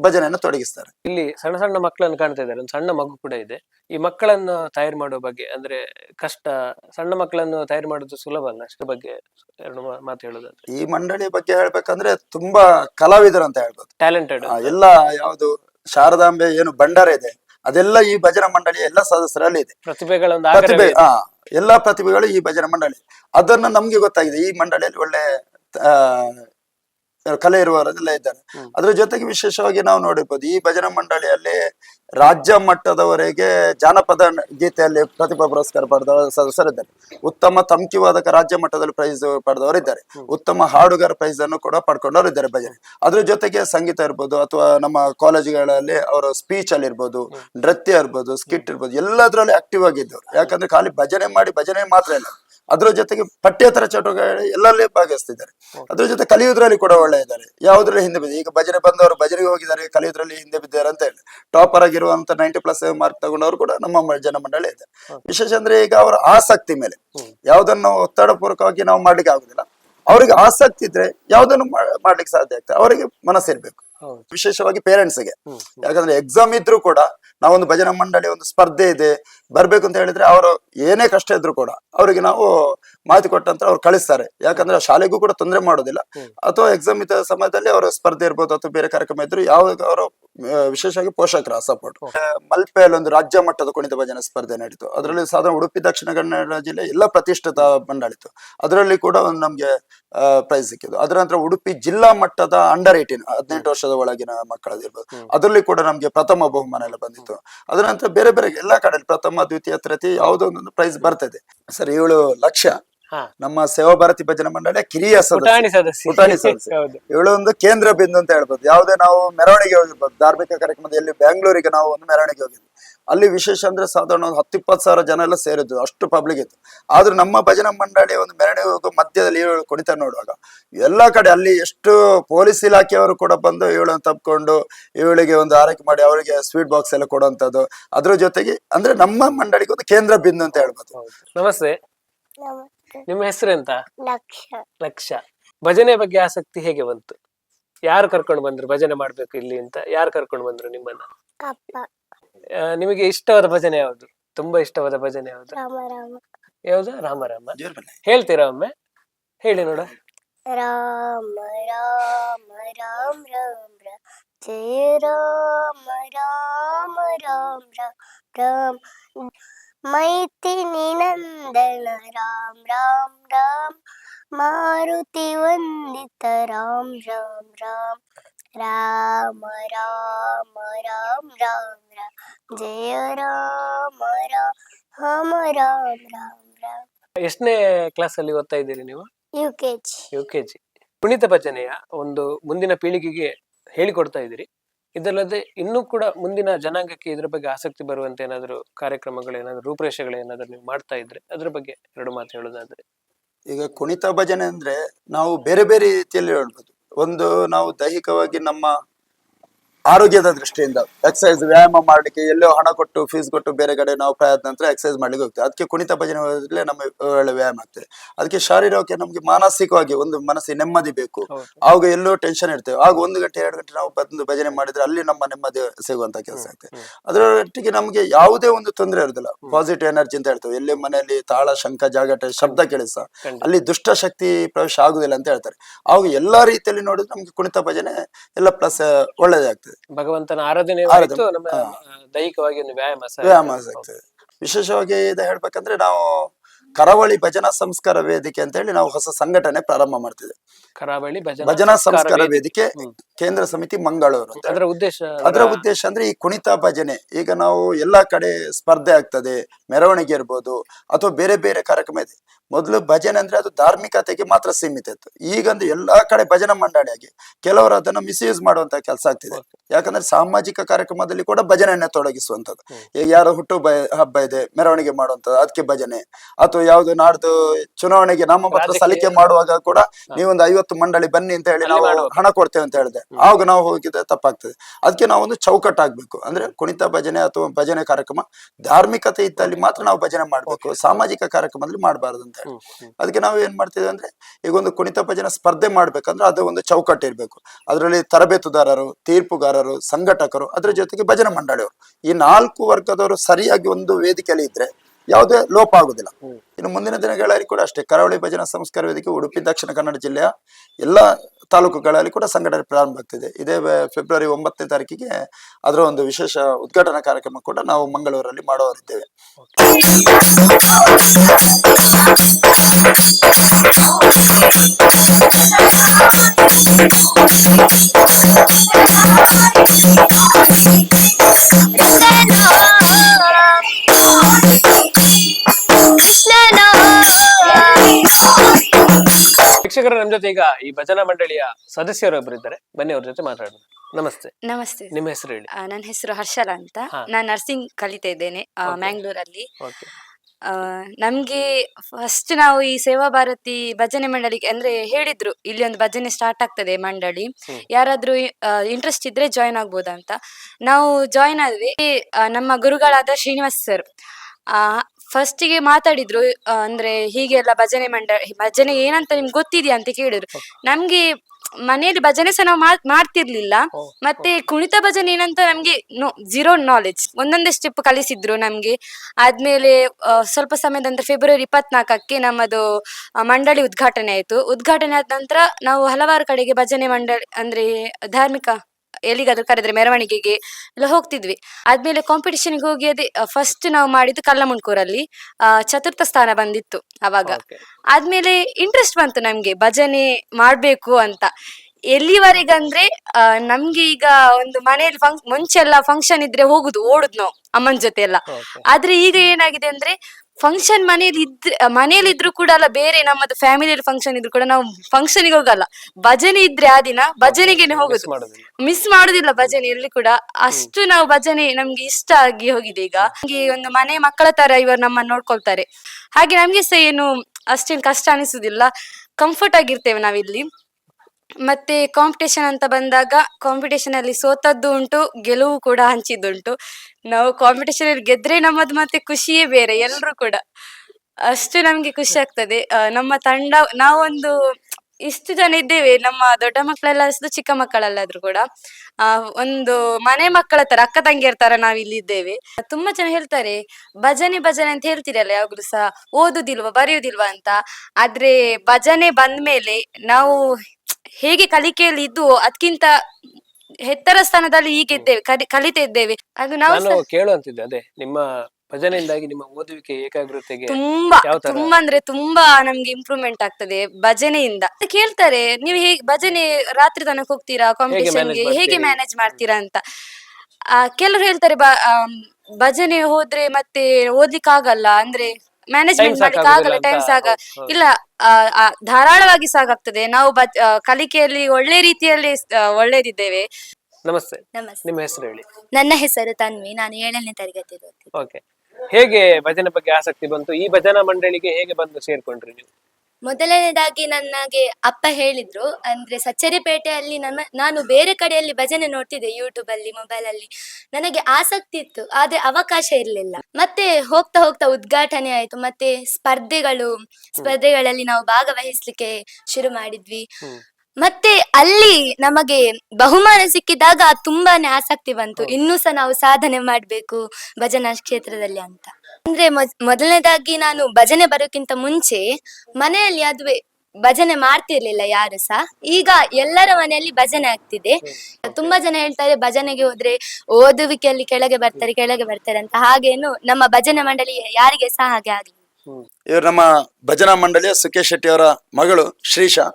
ಭಜನೆಯನ್ನು ತೊಡಗಿಸ್ತಾರೆ. ಇಲ್ಲಿ ಸಣ್ಣ ಸಣ್ಣ ಮಕ್ಕಳನ್ನು ಕಾಣ್ತಾ ಇದ್ದಾರೆ. ಒಂದು ಸಣ್ಣ ಮಗು ಕೂಡ ಇದೆ. ಈ ಮಕ್ಕಳನ್ನು ತಯಾರು ಮಾಡುವ ಬಗ್ಗೆ ಅಂದ್ರೆ ಕಷ್ಟ ಸಣ್ಣ ಮಕ್ಕಳನ್ನು ತಯಾರು ಮಾಡೋದು ಸುಲಭ ಅಲ್ಲ? ಅಷ್ಟರ ಬಗ್ಗೆ ಎರಡು ಮಾತು ಹೇಳೋದಾದ್ರೆ ಈ ಮಂಡಳಿ ಬಗ್ಗೆ ಹೇಳ್ಬೇಕಂದ್ರೆ ತುಂಬಾ ಕಲಾವಿದರು ಅಂತ ಹೇಳ್ಬೋದು. ಟ್ಯಾಲೆಂಟೆಡ್ ಎಲ್ಲ ಯಾವುದು ಶಾರದಾಂಬೆ ಏನು ಭಂಡಾರ ಇದೆ. ಅದೆಲ್ಲ ಈ ಭಜನಾ ಮಂಡಳಿ ಎಲ್ಲ ಸದಸ್ಯರಲ್ಲಿ ಇದೆ. ಪ್ರತಿಭೆ ಹಾ ಎಲ್ಲಾ ಪ್ರತಿಭೆಗಳು ಈ ಭಜನಾ ಮಂಡಳಿ. ಅದನ್ನ ನಮ್ಗೆ ಗೊತ್ತಾಗಿದೆ. ಈ ಮಂಡಳಿಯಲ್ಲಿ ಒಳ್ಳೆ ಕಲೆ ಇರುವವರೆಲ್ಲ ಇದ್ದಾರೆ. ಅದ್ರ ಜೊತೆಗೆ ವಿಶೇಷವಾಗಿ ನಾವು ನೋಡಿರ್ಬೋದು ಈ ಭಜನಾ ಮಂಡಳಿಯಲ್ಲಿ ರಾಜ್ಯ ಮಟ್ಟದವರೆಗೆ ಜಾನಪದ ಗೀತೆಯಲ್ಲಿ ಪ್ರತಿಭಾ ಪುರಸ್ಕಾರ ಪಡೆದವರ ಸದಸ್ಯರಿದ್ದಾರೆ ಉತ್ತಮ ತಮ್ಕಿ ವಾದಕ ರಾಜ್ಯ ಮಟ್ಟದಲ್ಲಿ ಪ್ರೈಸ್ ಪಡೆದವರಿದ್ದಾರೆ ಉತ್ತಮ ಹಾಡುಗಾರ ಪ್ರೈಸ್ ಅನ್ನು ಕೂಡ ಪಡ್ಕೊಂಡವರು ಇದ್ದಾರೆ ಭಜನೆ. ಅದ್ರ ಜೊತೆಗೆ ಸಂಗೀತ ಇರ್ಬೋದು ಅಥವಾ ನಮ್ಮ ಕಾಲೇಜುಗಳಲ್ಲಿ ಅವರ ಸ್ಪೀಚ್ ಅಲ್ಲಿ ಇರ್ಬೋದು ನೃತ್ಯ ಇರ್ಬೋದು ಸ್ಕಿಟ್ ಇರ್ಬೋದು ಎಲ್ಲದರಲ್ಲಿ ಆಕ್ಟಿವ್ ಆಗಿದ್ದವರು. ಯಾಕಂದ್ರೆ ಖಾಲಿ ಭಜನೆ ಮಾಡಿ ಭಜನೆ ಮಾತ್ರ ಇಲ್ಲ. ಅದ್ರ ಜೊತೆಗೆ ಪಠ್ಯೇತರ ಚಟುವಟಿಕೆ ಎಲ್ಲರಲ್ಲಿ ಭಾಗವಹಿಸ್ತಿದ್ದಾರೆ. ಅದ್ರ ಜೊತೆ ಕಲಿಯುದ್ರಲ್ಲಿ ಕೂಡ ಒಳ್ಳೆ ಇದ್ದಾರೆ. ಯಾವುದ್ರಲ್ಲಿ ಹಿಂದೆ ಬಿದ್ದ ಈಗ ಭಜನೆ ಬಂದವರು ಭಜನೆಗೆ ಹೋಗಿದ್ದಾರೆ ಕಲಿಯುದ್ರಲ್ಲಿ ಹಿಂದೆ ಬಿದ್ದಾರೆ ಅಂತ ಹೇಳಿ. ಟಾಪರ್ ಆಗಿರುವಂತ ನೈಂಟಿ ಪ್ಲಸ್ ಮಾರ್ಕ್ ತಗೊಂಡವರು ಕೂಡ ನಮ್ಮ ಜನ ಮಂಡಳಿ ಇದೆ. ವಿಶೇಷ ಅಂದ್ರೆ ಈಗ ಅವರ ಆಸಕ್ತಿ ಮೇಲೆ. ಯಾವುದನ್ನು ಒತ್ತಡ ಪೂರ್ವಕವಾಗಿ ನಾವು ಮಾಡ್ಲಿಕ್ಕೆ ಆಗುದಿಲ್ಲ. ಅವರಿಗೆ ಆಸಕ್ತಿ ಇದ್ರೆ ಯಾವುದನ್ನು ಮಾಡ್ಲಿಕ್ಕೆ ಸಾಧ್ಯ ಆಗ್ತದೆ? ಅವರಿಗೆ ಮನಸ್ಸಿರ್ಬೇಕು. ವಿಶೇಷವಾಗಿ ಪೇರೆಂಟ್ಸ್ಗೆ ಗೆ. ಯಾಕಂದ್ರೆ ಎಕ್ಸಾಮ್ ಇದ್ರೂ ಕೂಡ ನಾವೊಂದು ಭಜನಾ ಮಂಡಳಿ ಒಂದು ಸ್ಪರ್ಧೆ ಇದೆ ಬರ್ಬೇಕು ಅಂತ ಹೇಳಿದ್ರೆ ಅವರು ಏನೇ ಕಷ್ಟ ಇದ್ರು ಕೂಡ ಅವರಿಗೆ ನಾವು ಮಾಹಿತಿ ಕೊಟ್ಟಂತ ಅವ್ರು ಕಳಿಸ್ತಾರೆ. ಯಾಕಂದ್ರೆ ಶಾಲೆಗೂ ಕೂಡ ತೊಂದರೆ ಮಾಡೋದಿಲ್ಲ. ಅಥವಾ ಎಕ್ಸಾಮ್ ಇದ್ದ ಸಮಯದಲ್ಲಿ ಅವರ ಸ್ಪರ್ಧೆ ಇರ್ಬೋದು ಅಥವಾ ಬೇರೆ ಕಾರ್ಯಕ್ರಮ ಇದ್ರು ಯಾವಾಗ ಅವರು ವಿಶೇಷವಾಗಿ ಪೋಷಕರ ಸಪೋರ್ಟ್ ಮಲ್ಪೆಯಲ್ಲಿ ಒಂದು ರಾಜ್ಯ ಮಟ್ಟದ ಕುಣಿತ ಭಜನೆ ಸ್ಪರ್ಧೆ ನಡೀತು. ಅದರಲ್ಲಿ ಸಾಧಾರಣ ಉಡುಪಿ ದಕ್ಷಿಣ ಕನ್ನಡ ಜಿಲ್ಲೆ ಎಲ್ಲ ಪ್ರತಿಷ್ಠಿತ ಮಂಡಳಿತು ಅದರಲ್ಲಿ ಕೂಡ ಒಂದು ನಮ್ಗೆ ಪ್ರೈಸ್ ಸಿಕ್ಕಿದ್ದು. ಅದರ ನಂತರ ಉಡುಪಿ ಜಿಲ್ಲಾ ಮಟ್ಟದ ಅಂಡರ್ ಏಟೀನ್ ಹದಿನೆಂಟು ವರ್ಷದ ಒಳಗಿನ ಮಕ್ಕಳದಿರ್ಬೋದು ಅದರಲ್ಲಿ ಕೂಡ ನಮ್ಗೆ ಪ್ರಥಮ ಬಹುಮಾನ ಎಲ್ಲ ಬಂದಿತ್ತು ಅದರ ನಂತರ ಬೇರೆ ಬೇರೆ ಎಲ್ಲಾ ಕಡೆ ಪ್ರಥಮ ದ್ವಿತೀಯ ತೃತೀಯ ಯಾವುದೋ ಒಂದು ಪ್ರೈಸ್ ಬರ್ತದೆ. ಸರ್ ಏಳು ಲಕ್ಷ. ನಮ್ಮ ಸೇವಾ ಭಾರತಿ ಭಜನಾ ಮಂಡಳಿಯ ಕಿರಿಯ ಸದಸ್ಯ. ಪುಟಾಣಿ ಸದಸ್ಯ. ಇವಳು ಒಂದು ಕೇಂದ್ರ ಬಿಂದು ಅಂತ ಹೇಳ್ಬೋದು. ಯಾವುದೇ ನಾವು ಮೆರವಣಿಗೆ ಹೋಗಿರ್ಬೋದು. ಧಾರ್ಮಿಕ ಕಾರ್ಯಕ್ರಮದಲ್ಲಿ ಬೆಂಗಳೂರಿಗೆ ನಾವು ಒಂದು ಮೆರವಣಿಗೆ ಹೋಗಿದ್ವಿ. ಅಲ್ಲಿ ವಿಶೇಷ ಅಂದ್ರೆ ಸಾಧಾರಣ ಒಂದು ಹತ್ತು ಇಪ್ಪತ್ತು ಸಾವಿರ ಜನ ಎಲ್ಲ ಸೇರಿದ್ದು. ಅಷ್ಟು ಪಬ್ಲಿಕ್ ಇತ್ತು. ಆದ್ರೂ ನಮ್ಮ ಭಜನಾ ಮಂಡಳಿ ಒಂದು ಮೆರವಣಿಗೆ ಹೋಗೋ ಮಧ್ಯದಲ್ಲಿ ಇವಳು ಕುಣಿತ ನೋಡುವಾಗ ಎಲ್ಲಾ ಕಡೆ ಅಲ್ಲಿ ಎಷ್ಟು ಪೊಲೀಸ್ ಇಲಾಖೆಯವರು ಕೂಡ ಬಂದು ಇವಳನ್ನು ತಪ್ಕೊಂಡು ಇವಳಿಗೆ ಒಂದು ಆರೈಕೆ ಮಾಡಿ ಅವರಿಗೆ ಸ್ವೀಟ್ ಬಾಕ್ಸ್ ಎಲ್ಲ ಕೊಡುವಂತದ್ದು ಅದ್ರ ಜೊತೆಗೆ ಅಂದ್ರೆ ನಮ್ಮ ಮಂಡಳಿಗೆ ಒಂದು ಕೇಂದ್ರ ಬಿಂದು ಅಂತ ಹೇಳ್ಬೋದು. ನಮಸ್ತೆ. ನಿಮ್ಮ ಹೆಸರು ಎಂತ? ಲಕ್ಷ. ಲಕ್ಷ. ಭಜನೆ ಬಗ್ಗೆ ಆಸಕ್ತಿ ಹೇಗೆ ಬಂತು? ಯಾರು ಕರ್ಕೊಂಡು ಬಂದ್ರು ಭಜನೆ ಮಾಡ್ಬೇಕು ಇಲ್ಲಿ ಅಂತ? ಯಾರು ಕರ್ಕೊಂಡು ಬಂದ್ರು ನಿಮ್ಮನ್ನ? ಅಪ್ಪ. ಆ, ನಿಮಗೆ ಇಷ್ಟವಾದ ಭಜನೆ ಯಾವುದು? ತುಂಬಾ ಇಷ್ಟವಾದ ಭಜನೆ ಯಾವುದು? ರಾಮ ರಾಮ. ಯಾವುದು? ರಾಮರಾಮ ಹೇಳ್ತೀರಾ ಒಮ್ಮೆ? ಹೇಳಿ ನೋಡ. ರಾಮ ರಾಮ ರಾಮ ರಾಮ ರಾಮ. ಜಯ ರಾಮ ರಾಮ ರಾಮ ರಾಮ ರಾಮ. ಮೈಥಿಲಿ ನಂದನ ರಾಮ ರಾಮ ರಾಮ. ಮಾರುತಿ ವಂದಿತ. ರಾಮ ರಾಮ ರಾಮ. ರಾಮ ರಾಮ ರಾಮ ರಾಮ ರಾಮ. ಜಯ ರಾಮ ರಾಮ. ರಾಮ ರಾಮ ರಾಮ. ಎಷ್ಟನೇ ಕ್ಲಾಸ್ ಅಲ್ಲಿ ಓದ್ತಾ ಇದ್ದೀರಿ ನೀವು? U K G U K G Puneeth ಭಜನೆಯ ಒಂದು ಮುಂದಿನ ಪೀಳಿಗೆಗೆ ಹೇಳಿಕೊಡ್ತಾ ಇದ್ದೀರಿ. ಇದಲ್ಲದೆ ಇನ್ನೂ ಕೂಡ ಮುಂದಿನ ಜನಾಂಗಕ್ಕೆ ಇದ್ರ ಬಗ್ಗೆ ಆಸಕ್ತಿ ಬರುವಂತೆ ಏನಾದ್ರು ಕಾರ್ಯಕ್ರಮಗಳು, ಏನಾದ್ರು ರೂಪರೇಷೆಗಳು ಏನಾದ್ರು ನೀವು ಮಾಡ್ತಾ ಇದ್ರೆ ಅದ್ರ ಬಗ್ಗೆ ಎರಡು ಮಾತು ಹೇಳೋದಾದ್ರೆ. ಈಗ ಕುಣಿತ ಭಜನೆ ಅಂದ್ರೆ ನಾವು ಬೇರೆ ಬೇರೆ ರೀತಿಯಲ್ಲಿ ಹೇಳ್ಬೋದು. ಒಂದು ನಾವು ದೈಹಿಕವಾಗಿ ನಮ್ಮ ಆರೋಗ್ಯದ ದೃಷ್ಟಿಯಿಂದ ಎಕ್ಸಸೈಸ್ ವ್ಯಾಯಾಮ ಮಾಡ್ಲಿಕ್ಕೆ ಎಲ್ಲೋ ಹಣ ಕೊಟ್ಟು ಫೀಸ್ ಕೊಟ್ಟು ಬೇರೆ ಕಡೆ ನಾವು ಪ್ರಯತ್ನ ನಂತರ ಎಕ್ಸಸೈಸ್ ಮಾಡ್ಲಿಕ್ಕೆ ಹೋಗ್ತೇವೆ. ಅದಕ್ಕೆ ಕುಣಿತ ಭಜನೆ ಹೋದ್ರೆ ನಮ್ಮ ಒಳ್ಳೆ ವ್ಯಾಯಾಮ ಆಗ್ತದೆ. ಅದಕ್ಕೆ ಶಾರೀರಕ್ಕೆ ನಮಗೆ ಮಾನಸಿಕವಾಗಿ ಒಂದು ಮನಸ್ಸಿಗೆ ನೆಮ್ಮದಿ ಬೇಕು. ಆವಾಗ ಎಲ್ಲೋ ಟೆನ್ಷನ್ ಇರ್ತೇವೆ. ಆಗ ಒಂದು ಗಂಟೆ ಎರಡು ಗಂಟೆ ನಾವು ಬಂದು ಭಜನೆ ಮಾಡಿದ್ರೆ ಅಲ್ಲಿ ನಮ್ಮ ನೆಮ್ಮದಿ ಸಿಗುವಂತ ಕೆಲಸ ಆಗ್ತದೆ. ಅದರೊಟ್ಟಿಗೆ ನಮಗೆ ಯಾವುದೇ ಒಂದು ತೊಂದರೆ ಇರುದಿಲ್ಲ. ಪಾಸಿಟಿವ್ ಎನರ್ಜಿ ಅಂತ ಹೇಳ್ತೇವೆ. ಎಲ್ಲೇ ಮನೆಯಲ್ಲಿ ತಾಳ ಶಂಖ ಜಾಗಟೆ ಶಬ್ದ ಕೇಳಿಸ ಅಲ್ಲಿ ದುಷ್ಟ ಶಕ್ತಿ ಪ್ರವೇಶ ಆಗುದಿಲ್ಲ ಅಂತ ಹೇಳ್ತಾರೆ. ಆವಾಗ ಎಲ್ಲಾ ರೀತಿಯಲ್ಲಿ ನೋಡಿದ್ರೆ ನಮ್ಗೆ ಕುಣಿತ ಭಜನೆ ಎಲ್ಲ ಪ್ಲಸ್ ಒಳ್ಳೇದೇ ಆಗ್ತದೆ. ಭಗವಂತನ ಆರಾಧನೆ. ಆಯ್ತು ನಮ್ಮ ದೈಹಿಕವಾಗಿ ಒಂದು ವ್ಯಾಯಾಮ ಸಹ ವ್ಯಾಯಾಮ ಆಗ್ತದೆ. ವಿಶೇಷವಾಗಿ ಇದು ಹೇಳ್ಬೇಕಂದ್ರೆ ನಾವು ಕರಾವಳಿ ಭಜನಾ ಸಂಸ್ಕಾರ ವೇದಿಕೆ ಅಂತ ಹೇಳಿ ನಾವು ಹೊಸ ಸಂಘಟನೆ ಪ್ರಾರಂಭ ಮಾಡ್ತಿದ್ದೇವೆ. ಕರಾವಳಿ ಭಜನಾ ಸಂಸ್ಕಾರ ವೇದಿಕೆ. ಕೇಂದ್ರ ಸಮಿತಿ ಮಂಗಳೂರು. ಅದರ ಉದ್ದೇಶ ಅದರ ಉದ್ದೇಶ ಅಂದ್ರೆ ಈ ಕುಣಿತ ಭಜನೆ. ಈಗ ನಾವು ಎಲ್ಲಾ ಕಡೆ ಸ್ಪರ್ಧೆ ಆಗ್ತದೆ ಮೆರವಣಿಗೆ ಇರ್ಬೋದು ಅಥವಾ ಬೇರೆ ಬೇರೆ ಕಾರ್ಯಕ್ರಮ ಇದೆ. ಮೊದಲು ಭಜನೆ ಅಂದ್ರೆ ಅದು ಧಾರ್ಮಿಕತೆಗೆ ಮಾತ್ರ ಸೀಮಿತ ಇತ್ತು. ಈಗ ಅಂದ್ರೆ ಎಲ್ಲಾ ಕಡೆ ಭಜನಾ ಮಂಡಳಿಯಾಗಿ ಕೆಲವರು ಅದನ್ನ ಮಿಸ್ಯೂಸ್ ಮಾಡುವಂತ ಕೆಲಸ ಆಗ್ತಿದೆ. ಯಾಕಂದ್ರೆ ಸಾಮಾಜಿಕ ಕಾರ್ಯಕ್ರಮದಲ್ಲಿ ಕೂಡ ಭಜನೆಯನ್ನ ತೊಡಗಿಸುವಂತದ್ದು ಈಗ ಯಾರೋ ಹುಟ್ಟು ಹಬ್ಬ ಇದೆ ಮೆರವಣಿಗೆ ಮಾಡುವಂತದ್ದು ಅದಕ್ಕೆ ಭಜನೆ. ಅಥವಾ ಯಾವ್ದು ನಾಡ್ದು ಚುನಾವಣೆಗೆ ನಾಮಪತ್ರ ಸಲ್ಲಿಕೆ ಮಾಡುವಾಗ ಕೂಡ ನೀವೊಂದು ಐವತ್ತು ಮಂಡಳಿ ಬನ್ನಿ ಅಂತ ಹೇಳಿ ನಾವು ಹಣ ಕೊಡ್ತೇವೆ ಅಂತ ಹೇಳಿದೆ. ಆವಾಗ ನಾವು ಹೋಗಿದ್ರೆ ತಪ್ಪಾಗ್ತದೆ. ಅದಕ್ಕೆ ನಾವು ಒಂದು ಚೌಕಟ್ಟಾಗ್ಬೇಕು. ಅಂದ್ರೆ ಕುಣಿತ ಭಜನೆ ಅಥವಾ ಭಜನೆ ಕಾರ್ಯಕ್ರಮ ಧಾರ್ಮಿಕತೆ ಇದ್ದಲ್ಲಿ ಮಾತ್ರ ನಾವು ಭಜನೆ ಮಾಡ್ಬೇಕು. ಸಾಮಾಜಿಕ ಕಾರ್ಯಕ್ರಮದಲ್ಲಿ ಮಾಡಬಾರ್ದು ಅಂತ ಹೇಳಿ. ಅದಕ್ಕೆ ನಾವು ಏನ್ ಮಾಡ್ತೇವೆ ಅಂದ್ರೆ ಈಗ ಒಂದು ಕುಣಿತ ಭಜನೆ ಸ್ಪರ್ಧೆ ಮಾಡ್ಬೇಕಂದ್ರೆ ಅದು ಒಂದು ಚೌಕಟ್ಟು ಇರಬೇಕು. ಅದರಲ್ಲಿ ತರಬೇತುದಾರರು ತೀರ್ಪುಗಾರರು ಸಂಘಟಕರು ಅದ್ರ ಜೊತೆಗೆ ಭಜನೆ ಮಂಡಳಿಯವರು. ಈ ನಾಲ್ಕು ವರ್ಗದವರು ಸರಿಯಾಗಿ ಒಂದು ವೇದಿಕೆಯಲ್ಲಿ ಇದ್ರೆ ಯಾವುದೇ ಲೋಪ ಆಗುದಿಲ್ಲ. ಇನ್ನು ಮುಂದಿನ ದಿನಗಳಲ್ಲಿ ಕೂಡ ಅಷ್ಟೇ ಕರಾವಳಿ ಭಜನಾ ಸಂಸ್ಕಾರ ವೇದಿಕೆ ಉಡುಪಿ ದಕ್ಷಿಣ ಕನ್ನಡ ಜಿಲ್ಲೆಯ ಎಲ್ಲಾ ತಾಲೂಕುಗಳಲ್ಲಿ ಕೂಡ ಸಂಘಟನೆ ಪ್ರಾರಂಭ ಆಗ್ತಿದೆ. ಇದೇ ವೆ- ಫೆಬ್ರವರಿ ಒಂಬತ್ತನೇ ತಾರೀಕಿಗೆ ಅದರ ಒಂದು ವಿಶೇಷ ಉದ್ಘಾಟನಾ ಕಾರ್ಯಕ್ರಮ ಕೂಡ ನಾವು ಮಂಗಳೂರಲ್ಲಿ ಮಾಡುವವರಿದ್ದೇವೆ. ಜೊತೆ ಈಗ ಈ ಭಜನಾ ಮಂಡಳಿಯ ಸದಸ್ಯರು ಒಬ್ಬರಿದ್ದಾರೆ ಇದ್ದಾರೆ ಬನ್ನಿ ಅವ್ರ ಜೊತೆ ಮಾತಾಡೋಣ. ನಮಸ್ತೆ. ನಮಸ್ತೆ. ನಿಮ್ಮ ಹೆಸರು ಹೇಳಿ. ನನ್ನ ಹೆಸರು ಹರ್ಷಲ ಅಂತ. ಹಾ. ನಾನು ನರ್ಸಿಂಗ್ ಕಲಿತಾ ಇದ್ದೇನೆ ಆ, ಮ್ಯಾಂಗ್ಳೂರಲ್ಲಿ ಓಕೆ ಆ, ನಮ್ಗೆ ಫಸ್ಟ್ ನಾವು ಈ ಸೇವಾ ಭಾರತಿ ಭಜನೆ ಮಂಡಳಿಗೆ ಅಂದ್ರೆ ಹೇಳಿದ್ರು ಇಲ್ಲಿ ಒಂದು ಭಜನೆ ಸ್ಟಾರ್ಟ್ ಆಗ್ತದೆ ಮಂಡಳಿ. ಯಾರಾದ್ರೂ ಇಂಟ್ರೆಸ್ಟ್ ಇದ್ರೆ ಜಾಯಿನ್ ಆಗ್ಬೋದಂತ ನಾವು ಜಾಯಿನ್ ಆದ್ವಿ. ಆ, ನಮ್ಮ ಗುರುಗಳಾದ ಶ್ರೀನಿವಾಸ್ ಸರ್ ಫಸ್ಟಿಗೆ ಮಾತಾಡಿದ್ರು ಅಂದ್ರೆ ಅಂದ್ರೆ ಹೀಗೆಲ್ಲ ಭಜನೆ ಮಂಡಳಿ ಭಜನೆ ಏನಂತ ನಿಮ್ಗೆ ಗೊತ್ತಿದೆಯಾ ಅಂತ ಕೇಳಿದ್ರು. ನಮ್ಗೆ ಮನೆಯಲ್ಲಿ ಭಜನೆ ಸಹ ನಾವು ಮಾಡ್- ಮಾಡ್ತಿರ್ಲಿಲ್ಲ. ಮತ್ತೆ ಕುಣಿತ ಭಜನೆ ಏನಂತ ನಮ್ಗೆ ನೋ ಜೀರೋ ನಾಲೆಜ್ ಒಂದೊಂದೇ ಸ್ಟೆಪ್ ಕಲಿಸಿದ್ರು ನಮ್ಗೆ. ಆದ್ಮೇಲೆ ಆ, ಸ್ವಲ್ಪ ಸಮಯದ ನಂತರ ಫೆಬ್ರವರಿ ಇಪ್ಪತ್ನಾಲ್ಕಕ್ಕೆ ನಮ್ಮದು ಆ, ಮಂಡಳಿ ಉದ್ಘಾಟನೆ ಆಯ್ತು. ಉದ್ಘಾಟನೆ ಆದ ನಂತರ ನಾವು ಹಲವಾರು ಕಡೆಗೆ ಭಜನೆ ಮಂಡಳಿ ಅಂದ್ರೆ ಧಾರ್ಮಿಕ ಎಲ್ಲಿಗಾದ್ರೂ ಕರೆದ್ರೆ ಮೆರವಣಿಗೆಗೆ ಎಲ್ಲ ಹೋಗ್ತಿದ್ವಿ. ಆದ್ಮೇಲೆ ಕಾಂಪಿಟಿಷನ್ಗೆ ಹೋಗಿ ಅದೇ ಫಸ್ಟ್ ನಾವು ಮಾಡಿದ್ದು ಕಲ್ಲಮುಣ್ಕೂರಲ್ಲಿ ಚತುರ್ಥ ಸ್ಥಾನ ಬಂದಿತ್ತು ಅವಾಗ. ಆದ್ಮೇಲೆ ಇಂಟ್ರೆಸ್ಟ್ ಬಂತು ನಮ್ಗೆ ಭಜನೆ ಮಾಡ್ಬೇಕು ಅಂತ. ಎಲ್ಲಿವರೆಗಂದ್ರೆ ನಮ್ಗೆ ಈಗ ಒಂದು ಮನೆಯಲ್ಲಿ ಫಂಕ್ ಮುಂಚೆ ಎಲ್ಲ ಫಂಕ್ಷನ್ ಇದ್ರೆ ಹೋಗುದು ಓಡುದು ನಾವು ಅಮ್ಮನ ಜೊತೆ ಎಲ್ಲ ಆದ್ರೆ ಈಗ ಏನಾಗಿದೆ ಅಂದ್ರೆ ಫಂಕ್ಷನ್ ಮನೇಲಿ ಇದ್ರೆ ಮನೇಲಿ ಇದ್ರು ಕೂಡ ಅಲ್ಲ ಬೇರೆ ನಮ್ಮದು ಫ್ಯಾಮಿಲಿ ಫಂಕ್ಷನ್ ಇದ್ರು ಕೂಡ ನಾವು ಫಂಕ್ಷನ್ಗೆ ಹೋಗಲ್ಲ. ಭಜನೆ ಇದ್ರೆ ಆ ದಿನ ಭಜನೆಗೆನೆ ಹೋಗುದು. ಮಿಸ್ ಮಾಡುದಿಲ್ಲ ಭಜನೆ ಎಲ್ಲಿ ಕೂಡ. ಅಷ್ಟು ನಾವು ಭಜನೆ ನಮ್ಗೆ ಇಷ್ಟ ಆಗಿ ಹೋಗಿದೆ ಈಗ. ನಮ್ಗೆ ಒಂದು ಮನೆ ಮಕ್ಕಳ ತರ ಇವರು ನಮ್ಮನ್ನ ನೋಡ್ಕೊಳ್ತಾರೆ. ಹಾಗೆ ನಮ್ಗೆ ಸಹ ಏನು ಅಷ್ಟೇನು ಕಷ್ಟ ಅನಿಸುದಿಲ್ಲ. ಕಂಫರ್ಟ್ ಆಗಿರ್ತೇವೆ ನಾವಿಲ್ಲಿ. ಮತ್ತೆ ಕಾಂಪಿಟೇಷನ್ ಅಂತ ಬಂದಾಗ ಕಾಂಪಿಟೇಷನ್ ಅಲ್ಲಿ ಸೋತದ್ದು ಉಂಟು, ಗೆಲುವು ಕೂಡ ಹಂಚಿದ್ದುಂಟು. ನಾವು ಕಾಂಪಿಟೇಷನ್ ಅಲ್ಲಿ ಗೆದ್ರೆ ನಮ್ಮದು ಮತ್ತೆ ಖುಷಿಯೇ ಬೇರೆ ಎಲ್ಲರೂ ಕೂಡ. ಅಷ್ಟು ನಮ್ಗೆ ಖುಷಿ ಆಗ್ತದೆ. ನಮ್ಮ ತಂಡ, ನಾವೊಂದು ಇಷ್ಟು ಜನ ಇದ್ದೇವೆ, ನಮ್ಮ ದೊಡ್ಡ ಮಕ್ಕಳೆಲ್ಲ ಅಷ್ಟು ಚಿಕ್ಕ ಮಕ್ಕಳಲ್ಲಾದ್ರೂ ಕೂಡ. ಒಂದು ಮನೆ ಮಕ್ಕಳ ತರ, ಅಕ್ಕ ತಂಗಿಯರ ತರ ನಾವ್ ಇದ್ದೇವೆ. ತುಂಬಾ ಜನ ಹೇಳ್ತಾರೆ, ಭಜನೆ ಭಜನೆ ಅಂತ ಹೇಳ್ತೀರಲ್ಲ ಯಾವಾಗ್ಲೂ ಸಹ, ಓದುದಿಲ್ವಾ, ಬರೆಯುದಿಲ್ವಾ ಅಂತ. ಆದ್ರೆ ಭಜನೆ ಬಂದ್ಮೇಲೆ ನಾವು ಹೇಗೆ ಕಲಿಕೆಯಲ್ಲಿ ಇದ್ದು ಅದಕ್ಕಿಂತ ಎತ್ತರ ಸ್ಥಾನದಲ್ಲಿ ಈಗ ಇದ್ದೇವೆ ಕಲಿ ಕಲಿತಾ ಇದ್ದೇವೆ ಅದು ನಾವು ನಾನು ಕೇಳುವಂತಿದ್ದೆ ಅದೇ ನಿಮ್ಮ ಭಜನೆಯಿಂದಾಗಿ ನಿಮ್ಮ ಓದುವಿಕೆ ಏಕಾಗ್ರತೆಗೆ ತುಂಬಾ ಯಾವ ತರ? ತುಂಬಾ ಅಂದ್ರೆ ತುಂಬಾ ನಮ್ಗೆ ಇಂಪ್ರೂವ್ಮೆಂಟ್ ಆಗ್ತದೆ ಭಜನೆಯಿಂದ ಕೇಳ್ತಾರೆ ನೀವು ಹೇಗೆ ಭಜನೆ ರಾತ್ರಿ ತನಕ ಹೋಗ್ತೀರಾ ಕಾಂಪಿಟೇಷನ್ಗೆ ಹೇಗೆ ಮಾಡ್ತೀರಿ? ಮ್ಯಾನೇಜ್ ಮಾಡ್ತೀರಾ ಅಂತ ಆ, ಕೆಲವ್ರು ಹೇಳ್ತಾರೆ ಬ- ಆಮ್, ಭಜನೆ ಹೋದ್ರೆ ಮತ್ತೆ ಓದ್ಲಿಕ್ಕೆ ಆಗಲ್ಲ ಅಂದ್ರೆ ಮ್ಯಾನೇಜ್ಮೆಂಟ್ ಮಾಡ್ಲಿಕ್ಕೆ ಆಗಲ್ಲ ಟೈಮ್. ಸಾಗ. ಇಲ್ಲ ಧಾರಾಳವಾಗಿ ಸಾಕಾಗ್ತದೆ ನಾವು ಕಲಿಕೆಯಲ್ಲಿ ಒಳ್ಳೆ ರೀತಿಯಲ್ಲಿ ಒಳ್ಳೇದಿದ್ದೇವೆ. ನಮಸ್ತೆ. ನಮಸ್ತೆ. ನಿಮ್ಮ ಹೆಸರು ಹೇಳಿ. ನನ್ನ ಹೆಸರು ತನ್ವಿ. ನಾನು ಏಳನೇ ತರಗತಿ ಓಕೆ. ಹೇಗೆ ಭಜನೆ ಬಗ್ಗೆ ಆಸಕ್ತಿ ಬಂತು? ಈ ಭಜನಾ ಮಂಡಳಿಗೆ ಹೇಗೆ ಬಂದು ಸೇರ್ಕೊಂಡ್ರಿ ನೀವು? ಮೊದಲನೇದಾಗಿ ನನಗೆ ಅಪ್ಪ ಹೇಳಿದ್ರು ಅಂದ್ರೆ ಸಚ್ಚರಿಪೇಟೆಯಲ್ಲಿ ನನ್ನ ನಾನು ಬೇರೆ ಕಡೆಯಲ್ಲಿ ಭಜನೆ ನೋಡ್ತಿದ್ದೆ ಯೂಟ್ಯೂಬ್ ಅಲ್ಲಿ ಮೊಬೈಲ್ ಅಲ್ಲಿ. ನನಗೆ ಆಸಕ್ತಿ ಇತ್ತು ಆದ್ರೆ ಅವಕಾಶ ಇರಲಿಲ್ಲ. ಮತ್ತೆ ಹೋಗ್ತಾ ಹೋಗ್ತಾ ಉದ್ಘಾಟನೆ ಆಯ್ತು ಮತ್ತೆ ಸ್ಪರ್ಧೆಗಳು ಸ್ಪರ್ಧೆಗಳಲ್ಲಿ ನಾವು ಭಾಗವಹಿಸ್ಲಿಕ್ಕೆ ಶುರು ಮಾಡಿದ್ವಿ. ಮತ್ತೆ ಅಲ್ಲಿ ನಮಗೆ ಬಹುಮಾನ ಸಿಕ್ಕಿದಾಗ ತುಂಬಾನೇ ಆಸಕ್ತಿ ಬಂತು ಇನ್ನೂ ಸಹ ನಾವು ಸಾಧನೆ ಮಾಡ್ಬೇಕು ಭಜನಾ ಕ್ಷೇತ್ರದಲ್ಲಿ ಅಂತ. ಅಂದ್ರೆ ಮೊದ್- ಮೊದಲನೇದಾಗಿ ನಾನು ಭಜನೆ ಬರೋಕ್ಕಿಂತ ಮುಂಚೆ ಮನೆಯಲ್ಲಿ ಅದುವೆ ಭಜನೆ ಮಾಡ್ತಿರ್ಲಿಲ್ಲ ಯಾರು ಸಹ. ಈಗ ಎಲ್ಲರ ಮನೆಯಲ್ಲಿ ಭಜನೆ ಆಗ್ತಿದೆ. ತುಂಬಾ ಜನ ಹೇಳ್ತಾರೆ ಭಜನೆಗೆ ಹೋದ್ರೆ ಓದುವಿಕೆಯಲ್ಲಿ ಕೆಳಗೆ ಬರ್ತಾರೆ ಕೆಳಗೆ ಬರ್ತಾರೆ ಅಂತ. ಹಾಗೇನು ನಮ್ಮ ಭಜನೆ ಮಂಡಳಿ ಯಾರಿಗೆ ಸಹ ಹಾಗೆ ಆಗ್ಲಿ. ಇವರು ನಮ್ಮ ಭಜನಾ ಮಂಡಳಿಯ ಸುಖೇಶ್ ಶೆಟ್ಟಿ ಅವರ ಮಗಳು ಶ್ರೀಶಾ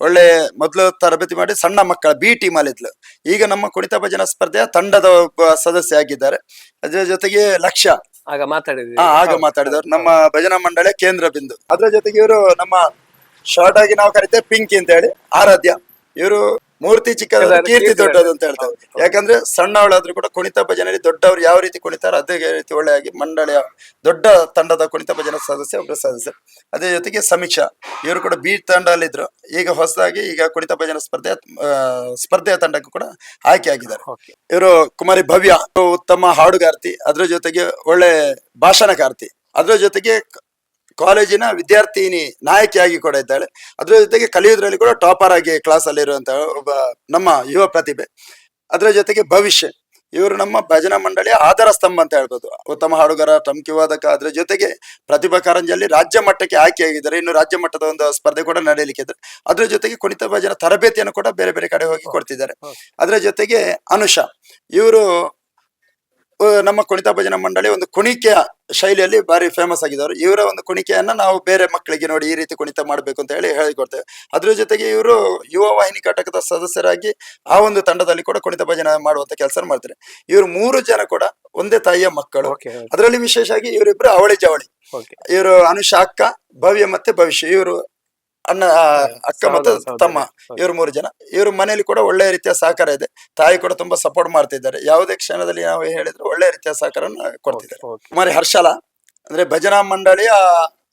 ಒಳ್ಳೆ ಮೊದಲು ತರಬೇತಿ ಮಾಡಿ ಸಣ್ಣ ಮಕ್ಕಳ ಬಿ ಟೀಮ್ ಅಲ್ಲಿ ಇದ್ಲು. ಈಗ ನಮ್ಮ ಕುಣಿತ ಭಜನಾ ಸ್ಪರ್ಧೆಯ ತಂಡದ ಒಬ್ಬ ಸದಸ್ಯ ಆಗಿದ್ದಾರೆ. ಅದರ ಜೊತೆಗೆ ಲಕ್ಷ್ಯ ಆಗ ಮಾತಾಡಿದ್ವಿ. ಆಗ ಮಾತಾಡಿದವರು. ನಮ್ಮ ಭಜನಾ ಮಂಡಳಿ ಕೇಂದ್ರ ಬಿಂದು. ಅದ್ರ ಜೊತೆಗೆ ಇವರು ನಮ್ಮ ಶಾರ್ಟ್ ಆಗಿ ನಾವು ಕರಿತೇವೆ ಪಿಂಕಿ ಅಂತ ಹೇಳಿ ಆರಾಧ್ಯ. ಇವರು ಮೂರ್ತಿ ಚಿಕ್ಕದಾದ್ರೆ ಚಿಕ್ಕದಾದ ಕೀರ್ತಿ ದೊಡ್ಡದು ಅಂತ ಹೇಳ್ತಾರೆ. ಯಾಕಂದ್ರೆ ಸಣ್ಣವಳಾದ್ರೂ ಕೂಡ ಕುಣಿತ ಭಜನೆಯಲ್ಲಿ ದೊಡ್ಡವರು ಯಾವ ರೀತಿ ಕುಣಿತಾರೋ ಅದೇ ರೀತಿ ಒಳ್ಳೆಯಾಗಿ ಮಂಡಳಿಯ ದೊಡ್ಡ ತಂಡದ ಕುಣಿತ ಭಜನ ಸದಸ್ಯ ಒಬ್ಬರು ಸದಸ್ಯ. ಅದೇ ಜೊತೆಗೆ ಸಮೀಕ್ಷಾ. ಇವರು ಕೂಡ ಬಿ ತಂಡದಲ್ಲಿದ್ರು ಈಗ ಹೊಸದಾಗಿ ಈಗ ಕುಣಿತ ಭಜನಾ ಸ್ಪರ್ಧೆ ಸ್ಪರ್ಧೆಯ ತಂಡಕ್ಕೂ ಕೂಡ ಆಯ್ಕೆ ಆಗಿದ್ದಾರೆ. ಇವರು ಕುಮಾರಿ ಭವ್ಯ ಉತ್ತಮ ಹಾಡುಗಾರ್ತಿ ಅದ್ರ ಜೊತೆಗೆ ಒಳ್ಳೆ ಭಾಷಣಕಾರ್ತಿ. ಅದ್ರ ಜೊತೆಗೆ ಕಾಲೇಜಿನ ವಿದ್ಯಾರ್ಥಿನಿ ನಾಯಕಿಯಾಗಿ ಕೂಡ ಇದ್ದಾಳೆ. ಅದ್ರ ಜೊತೆಗೆ ಕಲಿಯೋದ್ರಲ್ಲಿ ಕೂಡ ಟಾಪರ್ ಆಗಿ ಕ್ಲಾಸ್ ಅಲ್ಲಿ ಇರುವಂತ ಒಬ್ಬ ನಮ್ಮ ಯುವ ಪ್ರತಿಭೆ. ಅದರ ಜೊತೆಗೆ ಭವಿಷ್ಯ. ಇವರು ನಮ್ಮ ಭಜನಾ ಮಂಡಳಿಯ ಆಧಾರ ಸ್ತಂಭ ಅಂತ ಹೇಳ್ಬೋದು. ಉತ್ತಮ ಹಾಡುಗಾರ ಟಮ್ಕಿ ವಾದಕ ಅದ್ರ ಜೊತೆಗೆ ಪ್ರತಿಭಾ ಕಾರಂಜಿಯಲ್ಲಿ ರಾಜ್ಯ ಮಟ್ಟಕ್ಕೆ ಆಯ್ಕೆಯಾಗಿದ್ದಾರೆ. ಇನ್ನು ರಾಜ್ಯ ಮಟ್ಟದ ಒಂದು ಸ್ಪರ್ಧೆ ಕೂಡ ನಡೆಯಲಿಕ್ಕೆ ಇದ್ದಾರೆ ಅದ್ರ ಜೊತೆಗೆ ಕುಣಿತ ಭಜನ ತರಬೇತಿಯನ್ನು ಕೂಡ ಬೇರೆ ಬೇರೆ ಕಡೆ ಹೋಗಿ ಕೊಡ್ತಿದ್ದಾರೆ. ಅದರ ಜೊತೆಗೆ ಅನುಷಾ. ಇವರು ನಮ್ಮ ಕುಣಿತ ಭಜನಾ ಮಂಡಳಿ ಒಂದು ಕುಣಿಕೆಯ ಶೈಲಿಯಲ್ಲಿ ಬಾರಿ ಫೇಮಸ್ ಆಗಿದ್ದವರು ಇವರ ಒಂದು ಕುಣಿಕೆಯನ್ನ ನಾವು ಬೇರೆ ಮಕ್ಕಳಿಗೆ ನೋಡಿ ಈ ರೀತಿ ಕುಣಿತ ಮಾಡಬೇಕು ಅಂತ ಹೇಳಿ ಹೇಳಿಕೊಡ್ತೇವೆ. ಅದ್ರ ಜೊತೆಗೆ ಇವರು ಯುವ ವಾಹಿನಿ ಘಟಕದ ಸದಸ್ಯರಾಗಿ ಆ ಒಂದು ತಂಡದಲ್ಲಿ ಕೂಡ ಕುಣಿತ ಭಜನೆ ಮಾಡುವಂತ ಕೆಲಸ ಮಾಡ್ತಾರೆ. ಇವರು ಮೂರು ಜನ ಕೂಡ ಒಂದೇ ತಾಯಿಯ ಮಕ್ಕಳು. ಅದರಲ್ಲಿ ವಿಶೇಷ ಆಗಿ ಇವರಿಬ್ರು ಅವಳಿ ಜವಳಿ. ಇವರು ಅನುಷಾ ಅಕ್ಕ ಭವ್ಯ ಮತ್ತೆ ಭವಿಷ್ಯ. ಇವರು ಅಣ್ಣ ಅಕ್ಕ ಮತ್ತು ತಮ್ಮ. ಇವರು ಮೂರು ಜನ. ಇವ್ರ ಮನೆಯಲ್ಲಿ ಕೂಡ ಒಳ್ಳೆಯ ರೀತಿಯ ಸಹಕಾರ ಇದೆ. ತಾಯಿ ಕೂಡ ತುಂಬಾ ಸಪೋರ್ಟ್ ಮಾಡ್ತಿದ್ದಾರೆ. ಯಾವುದೇ ಕ್ಷಣದಲ್ಲಿ ನಾವು ಹೇಳಿದ್ರೆ ಒಳ್ಳೆಯ ರೀತಿಯ ಸಹಕಾರವನ್ನು ಕೊಡ್ತಿದ್ದಾರೆ. ಕುಮಾರಿ ಹರ್ಷಲ ಅಂದ್ರೆ ಭಜನಾ ಮಂಡಳಿಯ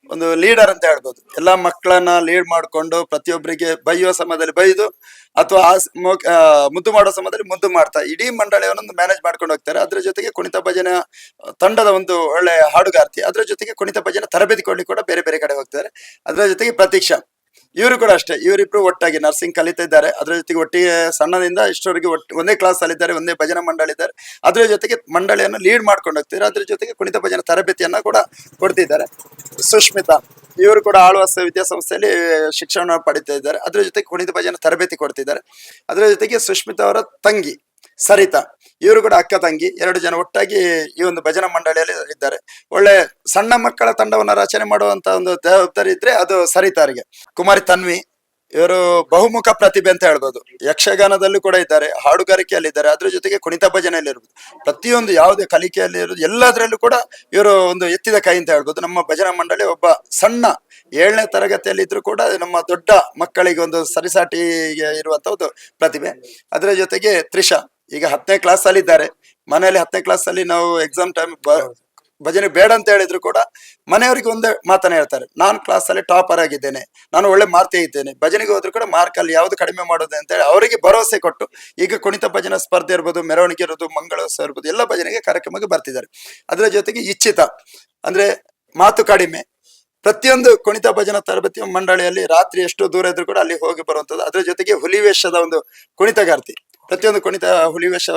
ಒಂದು ಲೀಡರ್ ಅಂತ ಹೇಳ್ಬೋದು. ಎಲ್ಲಾ ಮಕ್ಕಳನ್ನ ಲೀಡ್ ಮಾಡಿಕೊಂಡು ಪ್ರತಿಯೊಬ್ಬರಿಗೆ ಬೈಯುವ ಸಮಯದಲ್ಲಿ ಬೈದು ಅಥವಾ ಆ ಮುದ್ದು ಮಾಡೋ ಸಮಯದಲ್ಲಿ ಮುದ್ದು ಮಾಡ್ತಾ ಇಡೀ ಮಂಡಳಿಯವರನ್ನು ಮ್ಯಾನೇಜ್ ಮಾಡ್ಕೊಂಡು ಹೋಗ್ತಾರೆ. ಅದ್ರ ಜೊತೆಗೆ ಕುಣಿತ ಭಜನೆ ತಂಡದ ಒಂದು ಒಳ್ಳೆ ಹಾಡುಗಾರ್ತಿ. ಅದ್ರ ಜೊತೆಗೆ ಕುಣಿತ ಭಜನೆ ತರಬೇತಿ ಕೊಡ್ಲಿಕ್ಕೆ ಕೂಡ ಬೇರೆ ಬೇರೆ ಕಡೆ ಹೋಗ್ತಾರೆ. ಅದರ ಜೊತೆಗೆ ಪ್ರತೀಕ್ಷಾ. ಇವರು ಕೂಡ ಅಷ್ಟೇ, ಇವರಿಬ್ರು ಒಟ್ಟಾಗಿ ನರ್ಸಿಂಗ್ ಕಲಿತಾ ಇದ್ದಾರೆ. ಅದ್ರ ಜೊತೆಗೆ ಒಟ್ಟಿಗೆ ಸಣ್ಣದಿಂದ ಇಷ್ಟವರೆಗೆ ಒಟ್ಟು ಒಂದೇ ಕ್ಲಾಸ್ ಅಲ್ಲಿದ್ದಾರೆ ಒಂದೇ ಭಜನಾ ಮಂಡಳಿ ಇದ್ದಾರೆ. ಅದ್ರ ಜೊತೆಗೆ ಮಂಡಳಿಯನ್ನು ಲೀಡ್ ಮಾಡ್ಕೊಂಡು ಹೋಗ್ತಿದ್ದಾರೆ ಅದ್ರ ಜೊತೆಗೆ ಕುಣಿತ ಭಜನೆ ತರಬೇತಿಯನ್ನ ಕೂಡ ಕೊಡ್ತಿದ್ದಾರೆ. ಸುಷ್ಮಿತಾ ಇವರು ಕೂಡ ಆಳ್ವಾಸ ವಿದ್ಯಾಸಂಸ್ಥೆಯಲ್ಲಿ ಶಿಕ್ಷಣ ಪಡಿತಾ ಇದ್ದಾರೆ. ಅದ್ರ ಜೊತೆಗೆ ಕುಣಿತ ಭಜನೆ ತರಬೇತಿ ಕೊಡ್ತಿದ್ದಾರೆ. ಅದರ ಜೊತೆಗೆ ಸುಷ್ಮಿತಾ ಅವರ ತಂಗಿ, ಸರಿತಾ. ಇವರು ಕೂಡ ಅಕ್ಕ ತಂಗಿ, ಎರಡು ಜನ ಒಟ್ಟಾಗಿ ಈ ಒಂದು ಭಜನಾ ಮಂಡಳಿಯಲ್ಲಿ ಇದ್ದಾರೆ. ಒಳ್ಳೆ ಸಣ್ಣ ಮಕ್ಕಳ ತಂಡವನ್ನ ರಚನೆ ಮಾಡುವಂತ ಒಂದು ಜವಾಬ್ದಾರಿ ಇದ್ರೆ ಅದು ಸರಿತಾರಿಗೆ. ಕುಮಾರಿ ತನ್ವಿ, ಇವರು ಬಹುಮುಖ ಪ್ರತಿಭೆ ಅಂತ ಹೇಳ್ಬೋದು. ಯಕ್ಷಗಾನದಲ್ಲೂ ಕೂಡ ಇದ್ದಾರೆ, ಹಾಡುಗಾರಿಕೆಯಲ್ಲಿ ಇದ್ದಾರೆ. ಅದ್ರ ಜೊತೆಗೆ ಕುಣಿತ ಭಜನೆಯಲ್ಲಿ ಇರ್ಬೋದು. ಪ್ರತಿಯೊಂದು ಯಾವುದೇ ಕಲಿಕೆಯಲ್ಲಿ ಇರೋದು, ಎಲ್ಲದರಲ್ಲೂ ಕೂಡ ಇವರು ಒಂದು ಎತ್ತಿದ ಕೈ ಅಂತ ಹೇಳ್ಬೋದು. ನಮ್ಮ ಭಜನಾ ಮಂಡಳಿ ಒಬ್ಬ ಸಣ್ಣ ಏಳನೇ ತರಗತಿಯಲ್ಲಿ ಇದ್ರು ಕೂಡ ನಮ್ಮ ದೊಡ್ಡ ಮಕ್ಕಳಿಗೆ ಒಂದು ಸರಿಸಾಟಿಗೆ ಇರುವಂತ ಒಂದು ಪ್ರತಿಭೆ. ಅದರ ಜೊತೆಗೆ ತ್ರಿಷಾ ಈಗ ಹತ್ತನೇ ಕ್ಲಾಸ್ ಅಲ್ಲಿ ಇದ್ದಾರೆ. ಮನೆಯಲ್ಲಿ ಹತ್ತನೇ ಕ್ಲಾಸ್ ಅಲ್ಲಿ ನಾವು ಎಕ್ಸಾಮ್ ಟೈಮ್ ಭಜನೆ ಬೇಡ ಅಂತ ಹೇಳಿದ್ರು ಕೂಡ ಮನೆಯವರಿಗೆ ಒಂದೇ ಮಾತನ್ನ ಹೇಳ್ತಾರೆ. ನಾನು ಕ್ಲಾಸ್ ಅಲ್ಲಿ ಟಾಪರ್ ಆಗಿದ್ದೇನೆ. ನಾನು ಒಳ್ಳೆ ಮಾರ್ತೆ ಇದ್ದೇನೆ. ಭಜನೆಗೆ ಹೋದ್ರು ಕೂಡ ಮಾರ್ಕ್ ಅಲ್ಲಿ ಯಾವ್ದು ಕಡಿಮೆ ಮಾಡೋದು ಅಂತ ಹೇಳಿ ಅವರಿಗೆ ಭರವಸೆ ಕೊಟ್ಟು ಈಗ ಕುಣಿತ ಭಜನಾ ಸ್ಪರ್ಧೆ ಇರ್ಬೋದು ಮೆರವಣಿಗೆ ಇರ್ಬೋದು ಮಂಗಳೋತ್ಸವ ಇರ್ಬೋದು ಎಲ್ಲ ಭಜನೆಗೆ ಕಾರ್ಯಕ್ರಮಕ್ಕೆ ಬರ್ತಿದ್ದಾರೆ. ಅದರ ಜೊತೆಗೆ ಇಚ್ಛಿತ ಅಂದ್ರೆ ಮಾತು ಕಡಿಮೆ. ಪ್ರತಿಯೊಂದು ಕುಣಿತ ಭಜನಾ ತರಬೇತಿ ಮಂಡಳಿಯಲ್ಲಿ ರಾತ್ರಿ ಎಷ್ಟು ದೂರ ಇದ್ರು ಕೂಡ ಅಲ್ಲಿ ಹೋಗಿ ಬರುವಂತದ್ದು. ಅದರ ಜೊತೆಗೆ ಹುಲಿ ವೇಷದ ಒಂದು ಕುಣಿತಗಾರ್ತಿ. ಪ್ರತಿಯೊಂದು ಕುಣಿತ, ಹುಲಿ ವೇಷ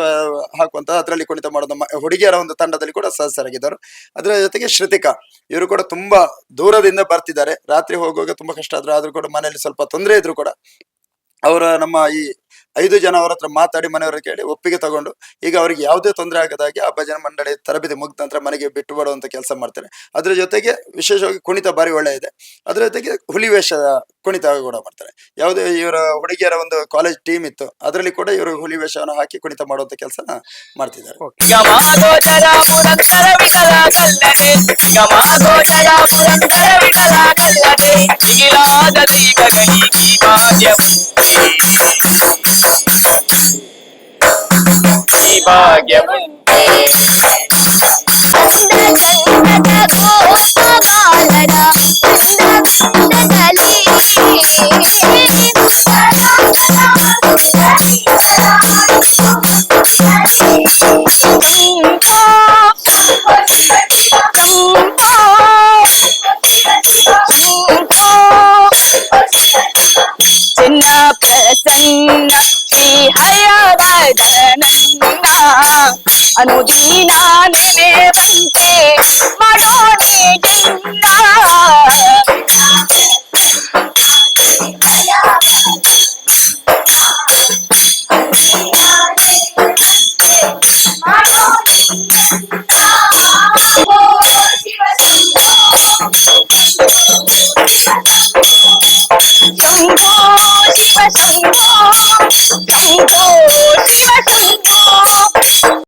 ಹಾಕುವಂತ, ಅದರಲ್ಲಿ ಕುಣಿತ ಮಾಡೋದು ಹುಡುಗಿಯರ ಒಂದು ತಂಡದಲ್ಲಿ ಕೂಡ ಸದಸ್ಯರಾಗಿದ್ದರು. ಅದರ ಜೊತೆಗೆ ಶ್ರುತಿಕಾ, ಇವರು ಕೂಡ ತುಂಬಾ ದೂರದಿಂದ ಬರ್ತಿದ್ದಾರೆ. ರಾತ್ರಿ ಹೋಗುವಾಗ ತುಂಬಾ ಕಷ್ಟ ಆದ್ರು, ಆದ್ರೂ ಕೂಡ ಮನೆಯಲ್ಲಿ ಸ್ವಲ್ಪ ತೊಂದರೆ ಇದ್ರು ಕೂಡ, ಅವರ ನಮ್ಮ ಈ ಐದು ಜನ ಅವರ ಹತ್ರ ಮಾತಾಡಿ ಮನೆಯವರ ಕೇಳಿ ಒಪ್ಪಿಗೆ ತಗೊಂಡು, ಈಗ ಅವರಿಗೆ ಯಾವುದೇ ತೊಂದರೆ ಆಗದಾಗಿ ಆ ಭಜನೆ ಮಂಡಳಿ ತರಬೇತಿ ಮುಗಿದ ನಂತರ ಮನೆಗೆ ಬಿಟ್ಟು ಬಿಡುವಂತ ಕೆಲಸ ಮಾಡ್ತಾರೆ. ಅದ್ರ ಜೊತೆಗೆ ವಿಶೇಷವಾಗಿ ಕುಣಿತ ಬಾರಿ ಒಳ್ಳೆ ಇದೆ. ಅದ್ರ ಜೊತೆಗೆ ಹುಲಿ ವೇಷ ಕುಣಿತ ಕೂಡ ಮಾಡ್ತಾರೆ. ಯಾವುದೇ ಇವರ ಹುಡುಗಿಯರ ಒಂದು ಕಾಲೇಜ್ ಟೀಮ್ ಇತ್ತು, ಅದರಲ್ಲಿ ಕೂಡ ಇವರು ಹುಲಿ ವೇಷವನ್ನು ಹಾಕಿ ಕುಣಿತ ಮಾಡುವಂತ ಕೆಲಸನ ಮಾಡ್ತಿದ್ದಾರೆ. భాగ్యముంటే అందగంగ గోపబాలడా అందగంగ తల్లి